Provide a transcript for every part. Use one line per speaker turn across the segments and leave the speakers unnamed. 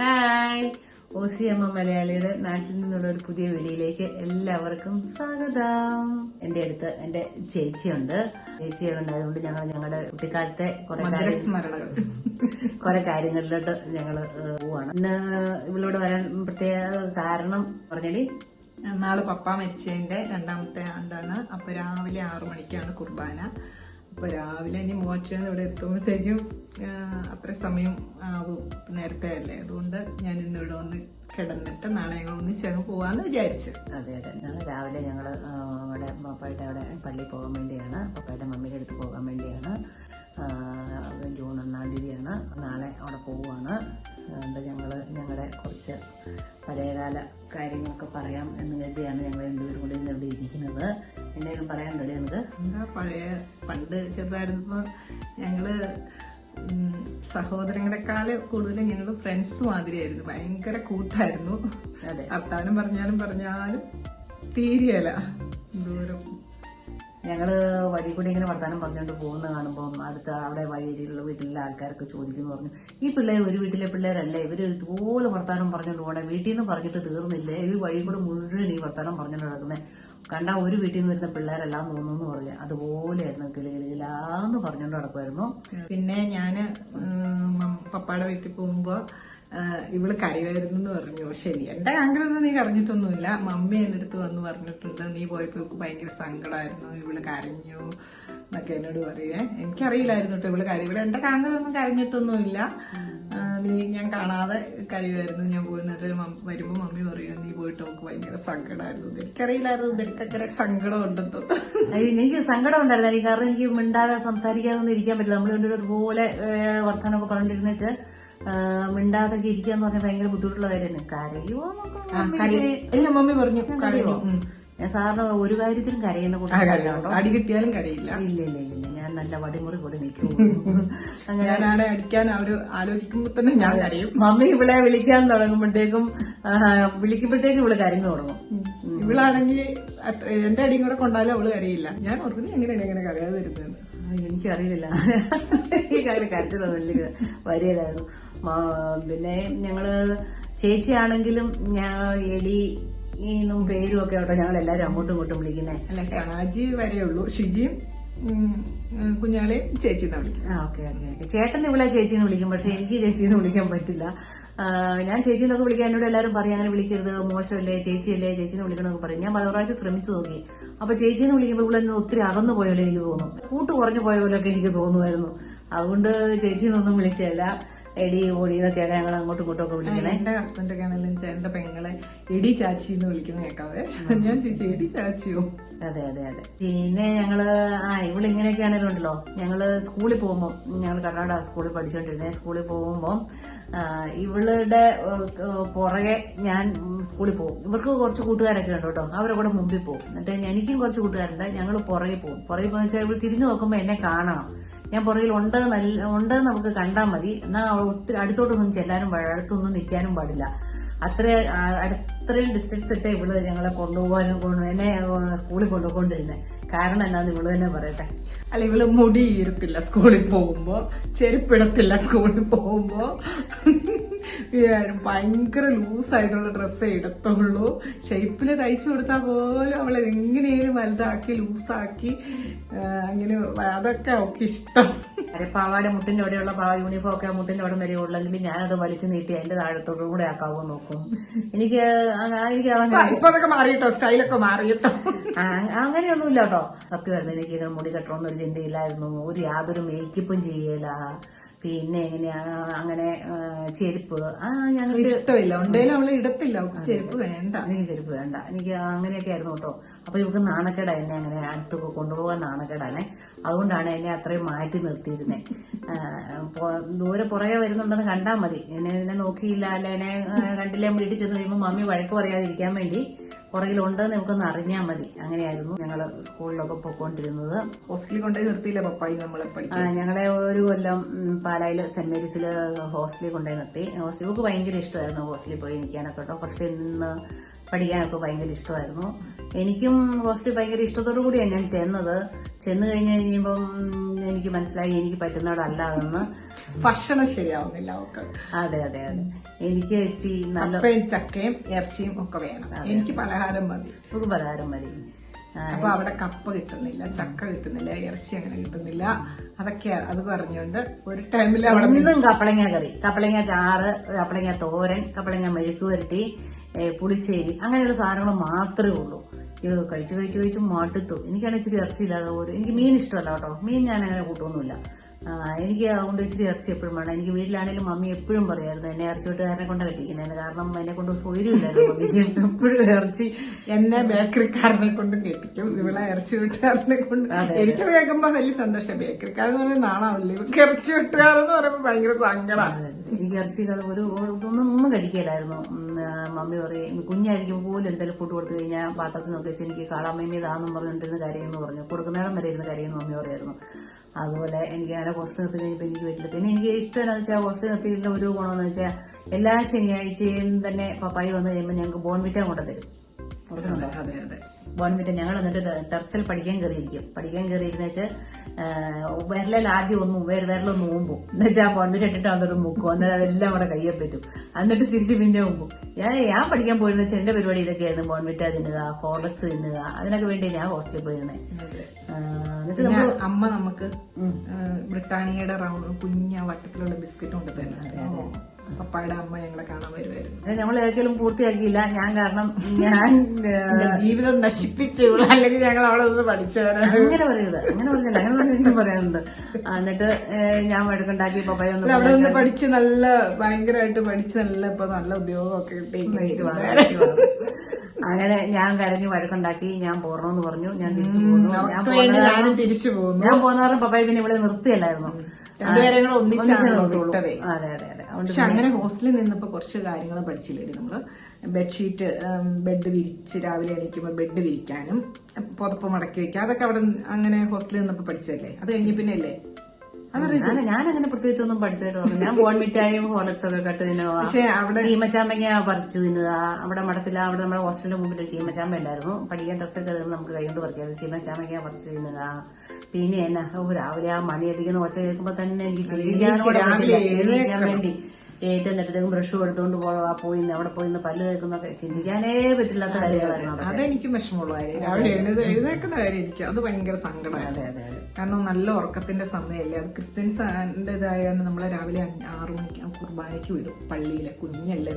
Hi. O C M മലയാളിയുടെ നാട്ടിൽ നിന്നുള്ള ഒരു പുതിയ വീഡിയോയിലേക്ക് എല്ലാവർക്കും സ്വാഗതം. എന്റെ അടുത്ത് എന്റെ ചേച്ചിയുണ്ട്. ചേച്ചി ഉണ്ടായതുകൊണ്ട് ഞങ്ങൾ ഞങ്ങളുടെ കുട്ടിക്കാലത്തെ കുറെ
സ്മരണകൾ.
കുറെ കാര്യങ്ങളിലോട്ട് ഞങ്ങൾ പോവാണ്. ഇന്ന് ഇവളോട് വരാൻ പ്രത്യേക കാരണം പറഞ്ഞടി.
നാളെ പപ്പ മരിച്ചതിന്റെ രണ്ടാമത്തെ ആണ്ടാണ്. അപ്പൊ രാവിലെ ആറു മണിക്കാണ് കുർബാന. അപ്പൊ രാവിലെ ഇനി മോച്ചെന്ന് ഇവിടെ എത്തുമ്പോഴത്തേക്കും അത്ര സമയം ആവും. നേരത്തെ അല്ലേ? അതുകൊണ്ട് ഞാൻ ഇന്ന് ഇവിടെ ഒന്ന് കിടന്നിട്ട് നാളെ ഞങ്ങൾ ഒന്നിച്ചങ്ങ് പോവാന്ന് വിചാരിച്ചു.
അതെ അതെ. നാളെ രാവിലെ ഞങ്ങൾ അവിടെ പപ്പായിട്ട് അവിടെ പള്ളിയിൽ പോകാൻ വേണ്ടിയാണ്. പപ്പായുടെ മമ്മിയുടെ അടുത്ത് പോകാൻ വേണ്ടിയാണ്. ജൂൺ ഒന്നാം തീയതിയാണ്. നാളെ അവിടെ പോവുകയാണ്. എന്താ ഞങ്ങൾ ഞങ്ങളുടെ കുറച്ച് പഴയകാല കാര്യങ്ങളൊക്കെ പറയാം എന്ന് കരുതിയാണ് ഞങ്ങൾ രണ്ടുപേരും കൂടി ഇന്ന് ഇവിടെ ഇരിക്കുന്നത്. എന്തെങ്കിലും പറയാൻ കഴിയുന്നത് നമുക്ക്
എന്താ പഴയ പണ്ട് ചെറുതായിരുന്നപ്പോൾ ഞങ്ങൾ സഹോദരങ്ങളെക്കാൾ സഹോദരങ്ങളെക്കാൾ കൂടുതൽ ഞങ്ങൾ ഫ്രണ്ട്സ് മാതിരിയായിരുന്നു. ഭയങ്കര കൂട്ടായിരുന്നു.
അതെ.
വർത്താനം പറഞ്ഞാലും പറഞ്ഞാലും തീരെയല്ല. ദൂരം.
ഞങ്ങൾ വഴി കൂടി ഇങ്ങനെ വർത്താനം പറഞ്ഞുകൊണ്ട് പോകുന്ന കാണുമ്പോൾ അടുത്ത അവിടെ വഴിയിലുള്ള വീട്ടിലെ ആൾക്കാരൊക്കെ ചോദിക്കുന്നു പറഞ്ഞു ഈ പിള്ളേർ ഒരു വീട്ടിലെ പിള്ളേരല്ലേ? ഇവർ ഇതുപോലെ വർത്താനം പറഞ്ഞുകൊണ്ട് പോകണേ വീട്ടിൽ നിന്ന് പറഞ്ഞിട്ട് തീർന്നില്ലേ? ഈ വഴി കൂടെ മുഴുവൻ ഈ വർത്താനം പറഞ്ഞുകൊണ്ട് നടക്കുന്നത് കണ്ട ഒരു വീട്ടിൽ നിന്ന് വരുന്ന പിള്ളേരെല്ലാം തോന്നുന്നു പറഞ്ഞു അതുപോലെയായിരുന്നു കിളികിലാന്ന് പറഞ്ഞുകൊണ്ട് നടക്കുമായിരുന്നു
പിന്നെ ഞാൻ പപ്പയുടെ വീട്ടിൽ പോകുമ്പോ ആ, ഇവൾ കരയുമായിരുന്നു എന്ന് പറഞ്ഞു ശരി എന്റെ ആഗ്രഹമൊന്നും നീ കരഞ്ഞിട്ടൊന്നുമില്ല. മമ്മി എന്റെ അടുത്ത് വന്ന് പറഞ്ഞിട്ടുണ്ട്. നീ പോയപ്പോ ഇവൾക്ക് ഭയങ്കര സങ്കടമായിരുന്നു ഇവൾ കരഞ്ഞു എന്നൊക്കെ എന്നോട് പറയുവേ. എനിക്കറിയില്ലായിരുന്നു കേട്ടോ ഇവൾ കരയും. ഇവിടെ എന്റെ കരഞ്ഞിട്ടൊന്നുമില്ല. നീ ഞാൻ കാണാതെ കരയുമായിരുന്നു. ഞാൻ പോയിട്ട് വരുമ്പോൾ മമ്മി പറയും നീ പോയിട്ട് നമുക്ക് ഭയങ്കര സങ്കടമായിരുന്നു എനിക്കറിയില്ലായിരുന്നു നിനക്കങ്ങനെ സങ്കടം ഉണ്ടെന്ന്
എനിക്ക് സങ്കടം ഉണ്ടായിരുന്നു കാരണം എനിക്ക് മിണ്ടാതെ സംസാരിക്കാതെ ഒന്നും ഇരിക്കാൻ പറ്റില്ല. നമ്മൾ ഏഹ്, വർത്താനമൊക്കെ പറഞ്ഞിരുന്ന മിണ്ടാതൊക്കെ ഇരിക്കുക എന്ന് പറഞ്ഞാൽ ഭയങ്കര ബുദ്ധിമുട്ടുള്ള കാര്യമാണ്. കരയുമോ എന്നൊക്കെ മമ്മി
കരയും. പറഞ്ഞു കരയുമോ.
ഞാൻ സാറിന് ഒരു കാര്യത്തിലും കരയുന്ന കൂട്ടം
കരയും. അടി കിട്ടിയാലും കരയില്ല.
ഇല്ല ഇല്ല ഇല്ല ഞാൻ നല്ല വടിമുറി കൂടെ നിൽക്കും അങ്ങനെ
ഞാനാടെ അടിക്കാൻ അവർ ആലോചിക്കുമ്പോ തന്നെ ഞാൻ കരയും.
മമ്മി ഇവിടെ വിളിക്കാൻ തുടങ്ങുമ്പോഴത്തേക്കും വിളിക്കുമ്പോഴത്തേക്കും ഇവിടെ കരഞ്ഞു തുടങ്ങും.
ഇവളാണെങ്കിൽ എന്റെ അടിയും കൂടെ കൊണ്ടാലും അവൾ കരയില്ല. ഞാൻ ഓർക്കുന്നു എങ്ങനെയാണ് എങ്ങനെ കരയാതെ
വരുന്നത് എനിക്കറിയില്ല. ഈ കാര്യം കരച്ചിലൊന്നും വലിയ വരികയില്ലായിരുന്നു. മാ- പിന്നെ ഞങ്ങൾ ചേച്ചിയാണെങ്കിലും ഞാൻ എടി ഈന്നും പേരും ഒക്കെ ഉണ്ടോ? ഞങ്ങൾ എല്ലാരും അങ്ങോട്ടും ഇങ്ങോട്ടും വിളിക്കുന്നേ.
അല്ല ഷാജി വരെ ഉള്ളൂ. ഷിജിയും കുഞ്ഞാളെയും ചേച്ചി എന്ന് വിളിക്കും
ആ ഓക്കെ ഓക്കെ ഓക്കെ. ചേട്ടൻ ഇവിടെ ചേച്ചി എന്ന് വിളിക്കും. പക്ഷെ എനിക്ക് ചേച്ചി എന്ന് വിളിക്കാൻ പറ്റില്ല. ഞാൻ ചേച്ചി എന്നൊക്കെ വിളിക്കാൻ എന്നോട് എല്ലാവരും പറയും അങ്ങനെ വിളിക്കരുത്. മോശമല്ലേ? ചേച്ചിയല്ലേ? ചേച്ചി എന്ന് വിളിക്കണമെന്നൊക്കെ പറയും. ഞാൻ പല പ്രാവശ്യം ശ്രമിച്ചു നോക്കി. അപ്പൊ ചേച്ചി എന്ന് വിളിക്കുമ്പോൾ ഇവിടെ ഒത്തിരി അകന്നു പോയ പോലെ എനിക്ക് തോന്നും. കൂട്ട് കുറഞ്ഞു പോയ പോലെയൊക്കെ എനിക്ക് തോന്നുമായിരുന്നു. അതുകൊണ്ട് ചേച്ചി എന്നൊന്നും വിളിച്ചല്ല എടി ഓടി എന്നൊക്കെയാണ് ഞങ്ങൾ അങ്ങോട്ടും ഇങ്ങോട്ടും ഒക്കെ വിളിക്കണേ.
എന്റെ ഹസ്ബൻഡ് ഒക്കെ ആണെങ്കിലും ചേട്ടന്റെ പെങ്ങളെ എടി ചാച്ചി എന്ന് വിളിക്കുന്ന കേൾക്കാവേ ഞാൻ ചോദിക്കും എടി ചാച്ചിയോ?
അതെ അതെ അതെ. പിന്നെ ഞങ്ങൾ ആ ഇവിടെ ഇങ്ങനെയൊക്കെയാണേലും ഉണ്ടല്ലോ. ഞങ്ങൾ സ്കൂളിൽ പോകുമ്പോൾ ഞങ്ങൾ കർണാടക സ്കൂളിൽ പഠിച്ചുകൊണ്ടിരുന്നേ സ്കൂളിൽ പോകുമ്പോൾ ഇവളുടെ പുറകെ ഞാൻ സ്കൂളിൽ പോകും. ഇവർക്ക് കുറച്ച് കൂട്ടുകാരൊക്കെ ഉണ്ട് കേട്ടോ. അവരെ കൂടെ മുമ്പിൽ പോകും. എന്നിട്ട് എനിക്കും കുറച്ച് കൂട്ടുകാരുണ്ട്. ഞങ്ങൾ പുറകെ പോകും. പുറകെ പോകുന്ന വെച്ചാൽ ഇവൾ തിരിഞ്ഞു നോക്കുമ്പോൾ എന്നെ കാണണം. ഞാൻ പുറകിൽ ഉണ്ട് നല്ല ഉണ്ട് നമുക്ക് കണ്ടാൽ മതി. എന്നാൽ ഒത്തിരി അടുത്തോട്ടൊന്നും ചെല്ലാനും അടുത്തൊന്നും നിൽക്കാനും പാടില്ല. അത്ര അത്രയും ഡിസ്റ്റൻസ് ഇട്ട് ഇവൾ ഞങ്ങളെ കൊണ്ടുപോകാനും കൊണ്ട് എന്നെ സ്കൂളിൽ കൊണ്ടുപോകൊണ്ടിരുന്നത് കാരണം എന്നാന്ന് ഇവൾ തന്നെ പറയട്ടെ.
അല്ല ഇവൾ മുടി ഈർത്തില്ല സ്കൂളിൽ പോകുമ്പോ ചെരുപ്പിടത്തില്ല സ്കൂളിൽ പോകുമ്പോ. ഈ ഭയങ്കര ലൂസായിട്ടുള്ള ഡ്രസ്സേ ഇടത്തുള്ളൂ ഷേപ്പിൽ തയ്ച്ചു കൊടുത്താൽ പോലും അവളെ എങ്ങനെയും വലുതാക്കി ലൂസാക്കി അങ്ങനെ അതൊക്കെ അവൾക്ക് ഇഷ്ടം.
പാവാടെ മുട്ടിന്റെ അവിടെയുള്ള പാവ യൂണിഫോം ഒക്കെ മുട്ടിന്റെ അവിടെ വരെ ഉള്ളെങ്കിൽ ഞാനത് വലിച്ചു നീട്ടി അതിന്റെ താഴത്തോടും കൂടെ ആക്കാവോ നോക്കും. എനിക്ക് എനിക്ക്
ഇപ്പൊ അതൊക്കെ മാറിയിട്ടോ? സ്റ്റൈലൊക്കെ മാറിയിട്ടോ?
അങ്ങനെയൊന്നും അങ്ങനെയൊന്നുമില്ല കേട്ടോ. സത്യമായിരുന്നു എനിക്ക് ഇങ്ങനെ മുടി കെട്ടണമെന്നൊരു ചിന്തയില്ലായിരുന്നു. ഒരു യാതൊരു മേക്കപ്പും ചെയ്യല. പിന്നെ എങ്ങനെയാണ് അങ്ങനെ ചെരുപ്പ്. ആ ഞങ്ങൾക്ക്
ഇഷ്ടമില്ല. ഉണ്ടേലും അവളെ ഇടത്തില്ല. അവൾക്ക് ചെരുപ്പ് വേണ്ട.
എനിക്ക് ചെരുപ്പ് വേണ്ട. എനിക്ക് അങ്ങനെയൊക്കെ ആയിരുന്നു കേട്ടോ. അപ്പൊ ഇവക്ക് നാണക്കേട എന്നെ അങ്ങനെ അടുത്ത് കൊണ്ടുപോകാൻ നാണക്കേടാണേ. അതുകൊണ്ടാണ് എന്നെ അത്രയും മാറ്റി നിർത്തിയിരുന്നത് ദൂരെ പുറകെ വരുന്നുണ്ടെന്ന് കണ്ടാൽ മതി. എന്നെ നോക്കിയില്ല അല്ല എന്നെ കണ്ടില്ല വീട്ടിൽ ചെന്ന് കഴിയുമ്പോൾ മമ്മി വഴക്ക് പറയാതിരിക്കാൻ വേണ്ടി. പുറകിലുണ്ടെന്ന് നമുക്കൊന്ന് അറിഞ്ഞാൽ മതി. അങ്ങനെയായിരുന്നു ഞങ്ങൾ സ്കൂളിലൊക്കെ പോയിക്കൊണ്ടിരുന്നത്.
ഹോസ്റ്റലിൽ കൊണ്ടുപോയി നിർത്തിയില്ല പപ്പായി നമ്മളെ
ഞങ്ങളെ ഒരു കൊല്ലം പാലായിൽ സെന്റ് മേരീസിൽ ഹോസ്റ്റലിൽ കൊണ്ടുപോയി നിർത്തി. ഹോസ്റ്റലിൽ നമുക്ക് ഭയങ്കര ഇഷ്ടമായിരുന്നു ഹോസ്റ്റലിൽ പോയി നിൽക്കാനൊക്കെ കേട്ടോ. ഹോസ്റ്റലിൽ നിന്ന് പഠിക്കാനൊക്കെ ഭയങ്കര ഇഷ്ടമായിരുന്നു. എനിക്കും ഹോസ്റ്റലിൽ ഭയങ്കര ഇഷ്ടത്തോടു കൂടിയാണ് ഞാൻ ചെന്നത്. ചെന്ന് കഴിഞ്ഞ് കഴിയുമ്പം എനിക്ക് മനസ്സിലായി എനിക്ക് പറ്റുന്നവിടല്ല അതെന്ന്.
ഭക്ഷണം ശരിയാവുന്നില്ല ഒക്കെ
അതെ അതെ അതെ. എനിക്ക് ഇച്ചിരി നല്ല
ചക്കയും ഇറച്ചിയും ഒക്കെ വേണം. എനിക്ക് പലഹാരം മതി.
നമുക്ക് പലഹാരം മതി.
അപ്പൊ അവിടെ കപ്പ കിട്ടുന്നില്ല ചക്ക കിട്ടുന്നില്ല ഇറച്ചി അങ്ങനെ കിട്ടുന്നില്ല. അതൊക്കെ അത് പറഞ്ഞുകൊണ്ട് ഒരു ടൈമിൽ അവിടെ
നിന്നും കപ്പളങ്ങ കറി. കപ്പളങ്ങ ചാറ് കപ്പളങ്ങ തോരൻ കപ്പളങ്ങ മെഴുക്ക് പുരട്ടി ഏ, പുളിശ്ശേരി അങ്ങനെയുള്ള സാധനങ്ങൾ മാത്രമേ ഉള്ളൂ. ഇത് കഴിച്ച് കഴിച്ച് കഴിച്ച് മടുത്തു എനിക്കാണ് ഇച്ചിരി ഇറച്ചിയില്ലാതെ പോലും. എനിക്ക് മീൻ ഇഷ്ടമല്ല കേട്ടോ. മീൻ ഞാൻ അങ്ങനെ കൂട്ടൊന്നുമില്ല എനിക്ക് അതുകൊണ്ട് ഇച്ചിരി ഇറച്ചി എപ്പോഴും വേണം. എനിക്ക് വീട്ടിലാണെങ്കിലും മമ്മി എപ്പോഴും പറയായിരുന്നു എന്നെ ഇറച്ചി വീട്ടുകാരനെ കൊണ്ട് കെട്ടിക്കുന്നത് കാരണം എന്നെ കൊണ്ട് സ്വൈര്യമില്ലായിരുന്നു മമ്മിക്ക് എപ്പോഴും ഇറച്ചി
എന്നെ ബേക്കറിക്കാരനെ കൊണ്ട് കെട്ടിക്കും. ഇവിടെ ഇറച്ചി വീട്ടുകാരനെ കൊണ്ട് എനിക്കത് കേൾക്കുമ്പോ വലിയ സന്തോഷം. ബേക്കറിക്കാരെന്ന് പറയുന്നത് നാണാവില്ലേ? ഇവർക്ക് ഇറച്ചി വീട്ടുകാരെന്ന് പറയുമ്പോ ഭയങ്കര സങ്കടമാണ്
എനിക്ക് ഇറച്ചി അത് ഒരു ഒന്നും ഒന്നും കഴിക്കില്ലായിരുന്നു. മമ്മി പറയും കുഞ്ഞായിരിക്കും പോലും എന്തെങ്കിലും ഫുഡ് കൊടുത്തു കഴിഞ്ഞാൽ പാത്രത്തിൽ നോക്കി വെച്ച് എനിക്ക് കാളാമ്മ ഇതാന്നും കാര്യം കരയെന്ന് പറഞ്ഞു. കൊടുക്കുന്നേടം വരെ ഇരുന്ന് കരയെന്ന് മമ്മി പറയായിരുന്നു. അതുപോലെ എനിക്ക് അങ്ങനെ ഹോസ്റ്റൽ നിർത്തി കഴിഞ്ഞപ്പോൾ എനിക്ക് പറ്റില്ല. പിന്നെ എനിക്ക് ഇഷ്ടം എന്താണെന്ന് വെച്ചാൽ ഹോസ്റ്റൽ നിർത്തിയിട്ടുള്ള ഒരു ഗുണമെന്ന് വെച്ചാൽ എല്ലാ ശനിയാഴ്ചയും തന്നെ പപ്പായി വന്നു കഴിയുമ്പോൾ ഞങ്ങൾക്ക് ബോൺവിറ്റ കൊണ്ട് തരും ഓർക്കുന്നുണ്ടോ
അതെ അതെ
ബോൺവിറ്റ ഞങ്ങൾ എന്നിട്ട് ടെറസിൽ പഠിക്കാൻ കയറിയിരിക്കും പഠിക്കാൻ കയറിയിരുന്ന വെച്ചാൽ വിരലിൽ ആദ്യം ഒന്നും വേറെ വിരലൊന്നും മുമ്പും എന്ന് വെച്ചാൽ ബോൺവിറ്റ ഇട്ടിട്ട് അതൊരു മുക്കും. അന്നേരം അതെല്ലാം അവിടെ കയ്യെ പറ്റും. എന്നിട്ട് തിരിച്ച് പിന്നെ മുമ്പും ഞാൻ ഞാൻ പഠിക്കാൻ പോയിരുന്ന വെച്ചാൽ എന്റെ പരിപാടി ഇതൊക്കെയായിരുന്നു. ബോൺവിറ്റ തിന്നുക ഹോർലക്സ് തിന്നുക. അതിനൊക്കെ വേണ്ടി ഞാൻ ഹോസ്റ്റലിൽ പോയിരുന്നത് എന്നിട്ട്
അമ്മ നമുക്ക് ബ്രിട്ടാനിയയുടെ റൗണ്ട് കുഞ്ഞ വട്ടത്തിലുള്ള ബിസ്ക്കറ്റ് കൊണ്ട് തന്നെ. പപ്പായുടെ അമ്മ ഞങ്ങളെ കാണാൻ വരുമായിരുന്നു
നമ്മൾ ഏതെങ്കിലും പൂർത്തിയാക്കിയില്ല. ഞാൻ കാരണം ഞാൻ
ജീവിതം നശിപ്പിച്ചു അല്ലെങ്കിൽ ഞങ്ങൾ അവിടെ നിന്ന് പഠിച്ചവരാണ്.
അങ്ങനെ പറയരുത്. അങ്ങനെ പറഞ്ഞില്ല. അങ്ങനെ പറഞ്ഞ എനിക്ക് പറയാനുണ്ട് എന്നിട്ട് ഞാൻ വഴക്കുണ്ടാക്കി പപ്പായ ഒന്ന്
അവിടെ നിന്ന് പഠിച്ച് നല്ല ഭയങ്കരമായിട്ട് പഠിച്ച് നല്ല ഇപ്പൊ നല്ല ഉദ്യോഗമൊക്കെ കിട്ടി
അങ്ങനെ ഞാൻ കരഞ്ഞു വഴക്കുണ്ടാക്കി ഞാൻ പോരണമെന്ന് പറഞ്ഞു. ഞാൻ തിരിച്ചു പോകുന്നു ഞാൻ പോകുന്ന
തിരിച്ചു പോകുന്നു
ഞാൻ പോകുന്ന പറഞ്ഞ പപ്പായി പിന്നെ ഇവിടെ നിർത്തിയല്ലായിരുന്നു.
രണ്ടുപേരും
ഒന്നിച്ചേ. അതെ അതെ അതെ.
പക്ഷെ അങ്ങനെ ഹോസ്റ്റലിൽ നിന്നിപ്പോ കുറച്ച് കാര്യങ്ങൾ പഠിച്ചില്ലേ? നമ്മൾ ബെഡ്ഷീറ്റ് ബെഡ് വിരിച്ച് രാവിലെ എണീക്കുമ്പോൾ ബെഡ് വിരിക്കാനും പുതപ്പ് മടക്കി വെക്കുക. അതൊക്കെ അവിടെ അങ്ങനെ ഹോസ്റ്റലിൽ നിന്നിപ്പോ പഠിച്ചല്ലേ അത് കഴിഞ്ഞ പിന്നെ അല്ലേ
ഞാൻ അങ്ങനെ പ്രത്യേകിച്ചൊന്നും പഠിച്ചിട്ട് വന്നു ഞാൻ ബോൺമിറ്റായും ഹോർലിക്സ് ഒക്കെ കട്ട് തിന്നുക
പക്ഷെ അവിടെ
ചീമച്ചാമ്പങ്ങ പറിച്ചു തിന്നുക അവിടെ മഠത്തില അവിടെ നമ്മുടെ ഹോസ്റ്റലിന്റെ മുമ്പിൽ ചീമച്ചാമ്പ ഉണ്ടായിരുന്നു. പഠിക്കാൻ ഡ്രസ്സൊക്കെ നമുക്ക് കൈകൊണ്ട് പറിക്കാം. ചീമച്ചാമ്പങ്ങ പറിച്ചു തിന്നുക പിന്നെ എന്നാ ഓ, രാവിലെ ആ മണി അടിക്കുന്ന ഒച്ച കേൾക്കുമ്പോ തന്നെ എനിക്ക് ചിന്തിക്കാനോട് വേണ്ടി. ഏറ്റവും നെട്ടത്തേക്കും ബ്രഷ് എടുത്തുകൊണ്ട് പോകാ പോയി അവിടെ പോയി പല്ല് തേക്കുന്നൊക്കെ ചിന്തിക്കാനേ പറ്റില്ലാത്ത കാര്യങ്ങളായിരുന്നു അതൊക്കെ.
അതെനിക്ക് വിഷമമുള്ള കാര്യം. രാവിലെ എഴുതേക്കുന്ന കാര്യം എനിക്ക് അത് ഭയങ്കര സങ്കടമാണ്. കാരണം നല്ല ഉറക്കത്തിന്റെ സമയമല്ലേ അത് ക്രിസ്ത്യൻസിന്റെതായ കാരണം നമ്മളെ രാവിലെ ആറു മണിക്ക് കുർബാനയ്ക്ക് വിടും. പള്ളിയിലെ കുഞ്ഞല്ലേ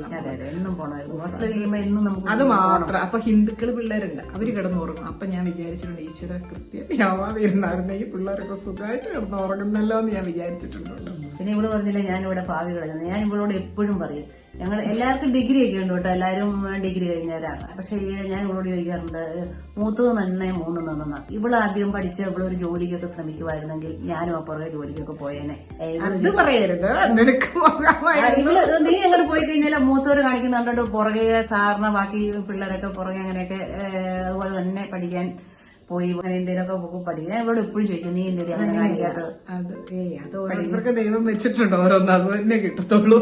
എന്നും നമുക്ക്
അത് മാത്രം. അപ്പൊ ഹിന്ദുക്കൾ പിള്ളേരുണ്ട്. അവർ കിടന്നുറങ്ങും അപ്പൊ ഞാൻ വിചാരിച്ചിട്ടുണ്ട് ഈശ്വര ക്രിസ്ത്യൻ ക്രിസ്ത്യാനി ഈ പിള്ളേരൊക്കെ സുഖമായിട്ട് കിടന്നുറങ്ങുന്നല്ലോ എന്ന് ഞാൻ വിചാരിച്ചിട്ടുണ്ട്.
പിന്നെ ഇവിടെ പറഞ്ഞില്ല ഞാൻ ഇവിടെ ഭാവി കളഞ്ഞത് ഞാൻ ഇവളോട് എപ്പോഴും പറയും ഞങ്ങൾ എല്ലാവർക്കും ഡിഗ്രി ഒക്കെ ഉണ്ട് കേട്ടോ എല്ലാവരും ഡിഗ്രി കഴിഞ്ഞവരാണ്. പക്ഷെ ഞാൻ ഇവളോട് ചോദിക്കാറുണ്ട് മൂത്തത് നന്നേ മൂന്ന് നന്ന. ഇവൾ ആദ്യം പഠിച്ച് ഇവളൊരു ജോലിക്കൊക്കെ ശ്രമിക്കുമായിരുന്നെങ്കിൽ ഞാനും അപ്പുറത്തെ പുറകെ ജോലിക്കൊക്കെ പോയേനെ.
പറയരുത്
ഇവൾ നീ അങ്ങനെ പോയി കഴിഞ്ഞാൽ മൂത്തവര് കാണിക്കുന്നുണ്ടോ പുറകെ സാറിന് ബാക്കി പിള്ളേരൊക്കെ പുറകെ അങ്ങനെയൊക്കെ അതുപോലെ തന്നെ പഠിക്കാൻ പോയി അങ്ങനെ എന്തെങ്കിലുമൊക്കെ പഠിക്കും. ഞാൻ ഇവിടെ എപ്പോഴും ചോദിക്കും നീ എന്തെങ്കിലും അങ്ങനെ കാണിക്കാത്തത്
അത് ഏയ് അത് ഓരോരുത്തർക്ക് ദൈവം വെച്ചിട്ടുണ്ടോ ഓരോന്ന്. അത് തന്നെ കിട്ടത്തുള്ളൂ.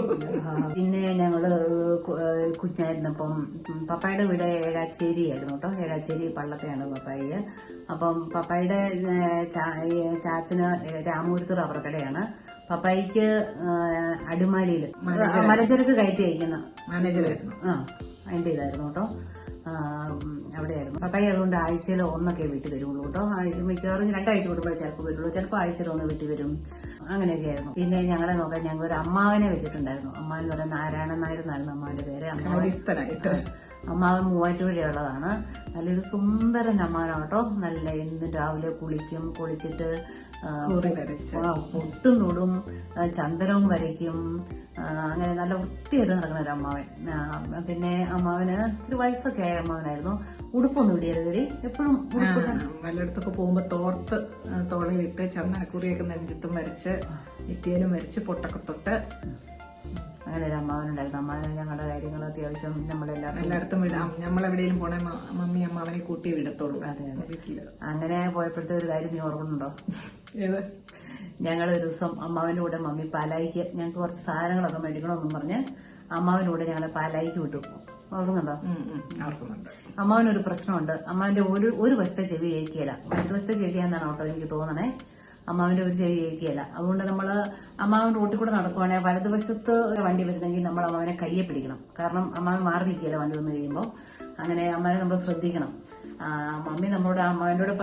പിന്നെ ഞങ്ങൾ കുഞ്ഞായിരുന്നപ്പം പപ്പായുടെ വീട് ഏഴാച്ചേരി ആയിരുന്നു കേട്ടോ. ഏഴാച്ചേരി പള്ളത്തെയാണ് പപ്പായി. അപ്പം പപ്പായുടെ ചാച്ചന് രാമൂരത്ത് റബ്ബർ കടയാണ് പപ്പായിക്ക് അടിമാലിയിൽ മലഞ്ചരക്ക്. കയറ്റി അയക്കുന്ന
മാനേജറായിരുന്നു
ആ അതിന്റെ ഇതായിരുന്നു കേട്ടോ. അവിടെയായിരുന്നു. പപ്പായി അതുകൊണ്ട് ആഴ്ചയിൽ ഒന്നൊക്കെ വീട്ടിൽ വരുള്ളൂ കേട്ടോ. ആഴ്ച മിക്കവാറും രണ്ടാഴ്ച കൂടുമ്പോൾ ചിലപ്പോൾ വരുള്ളൂ. ചിലപ്പോൾ ആഴ്ചയിൽ ഒന്ന് വീട്ടിൽ വരും. അങ്ങനെയൊക്കെ ആയിരുന്നു. പിന്നെ ഞങ്ങളെ നോക്കാൻ ഞങ്ങൾ ഒരു അമ്മാവനെ വെച്ചിട്ടുണ്ടായിരുന്നു. അമ്മ എന്ന് പറയുന്ന നാരായണൻ നായർ എന്നായിരുന്നു അമ്മാവന്റെ പേര്. അമ്മാവൻ
കാര്യസ്ഥനായിട്ട്
അമ്മാവൻ മൂവാറ്റുപുഴയുള്ളതാണ് നല്ലൊരു സുന്ദരൻ അമ്മാവനാണ് കേട്ടോ. നല്ല എന്നും രാവിലെ കുളിക്കും കുളിച്ചിട്ട് ആ,
കൂറി വരച്ച്.
ആ, പൊട്ടും തൊടും ചന്ദനവും വരയ്ക്കും അങ്ങനെ നല്ല വൃത്തിയായിട്ട് നടക്കുന്ന ഒരു അമ്മാവൻ. പിന്നെ അമ്മാവന് ഒരു വയസ്സൊക്കെ ആയ അമ്മാവനായിരുന്നു. ഉടുപ്പൊന്നും ഇടിയരുത് എപ്പോഴും
പലയിടത്തൊക്കെ വല്ലയിടത്തൊക്കെ പോകുമ്പോ തോർത്ത് ആ, തോളയിലിട്ട് ചന്ദനക്കുറിയൊക്കെ നെഞ്ചത്തും വരച്ച് നെറ്റിയിലും വരച്ച് പൊട്ടൊക്കെ തൊട്ട്
അങ്ങനെ ഒരു അമ്മാവനുണ്ടായിരുന്നു. അമ്മാവന് ഞങ്ങളുടെ കാര്യങ്ങൾ അത്യാവശ്യം നമ്മളെല്ലാം
എല്ലായിടത്തും വിടാം. നമ്മളെവിടെയും പോണേ മമ്മി അമ്മാവനെ കൂട്ടി വിടത്തുള്ളൂ. അതെ
അങ്ങനെ പോയപ്പോഴത്തെ ഒരു കാര്യം നീ ഓർക്കുന്നുണ്ടോ?
ഏത്?
ഞങ്ങൾ ഒരു ദിവസം അമ്മാവന്റെ കൂടെ മമ്മി പാലായിക്ക് ഞങ്ങൾക്ക് കുറച്ച് സാധനങ്ങളൊക്കെ മേടിക്കണമെന്നും പറഞ്ഞ് കൂടെ ഞങ്ങളെ പാലായിക്ക് വിട്ടു. ഓർക്കുന്നുണ്ടോ?
ഓർക്കുന്നുണ്ട്.
അമ്മാവനൊരു പ്രശ്നമുണ്ട്. അമ്മാവന്റെ ഒരു ഒരു വശത്തെ ചെവി കേൾക്കുകയില്ല വലതുവശത്തെ ചെവിയാന്നാണ് കേട്ടോ എനിക്ക് തോന്നണേ. അമ്മാവന്റെ ഒരു ചെറിയ കേൾക്കുകയില്ല അതുകൊണ്ട് നമ്മൾ അമ്മാവൻ റോട്ടിൽ കൂടെ നടക്കുവാണെങ്കിൽ വലതുവശത്ത് വണ്ടി വരുന്നെങ്കിൽ നമ്മൾ അമ്മാവനെ കയ്യെ പിടിക്കണം. കാരണം അമ്മാവൻ മാറി നിൽക്കുകയില്ല വണ്ടി വന്നു കഴിയുമ്പോൾ. അങ്ങനെ അമ്മാവനെ നമ്മൾ ശ്രദ്ധിക്കണം. മമ്മി നമ്മളോട് അമ്മാവനോട്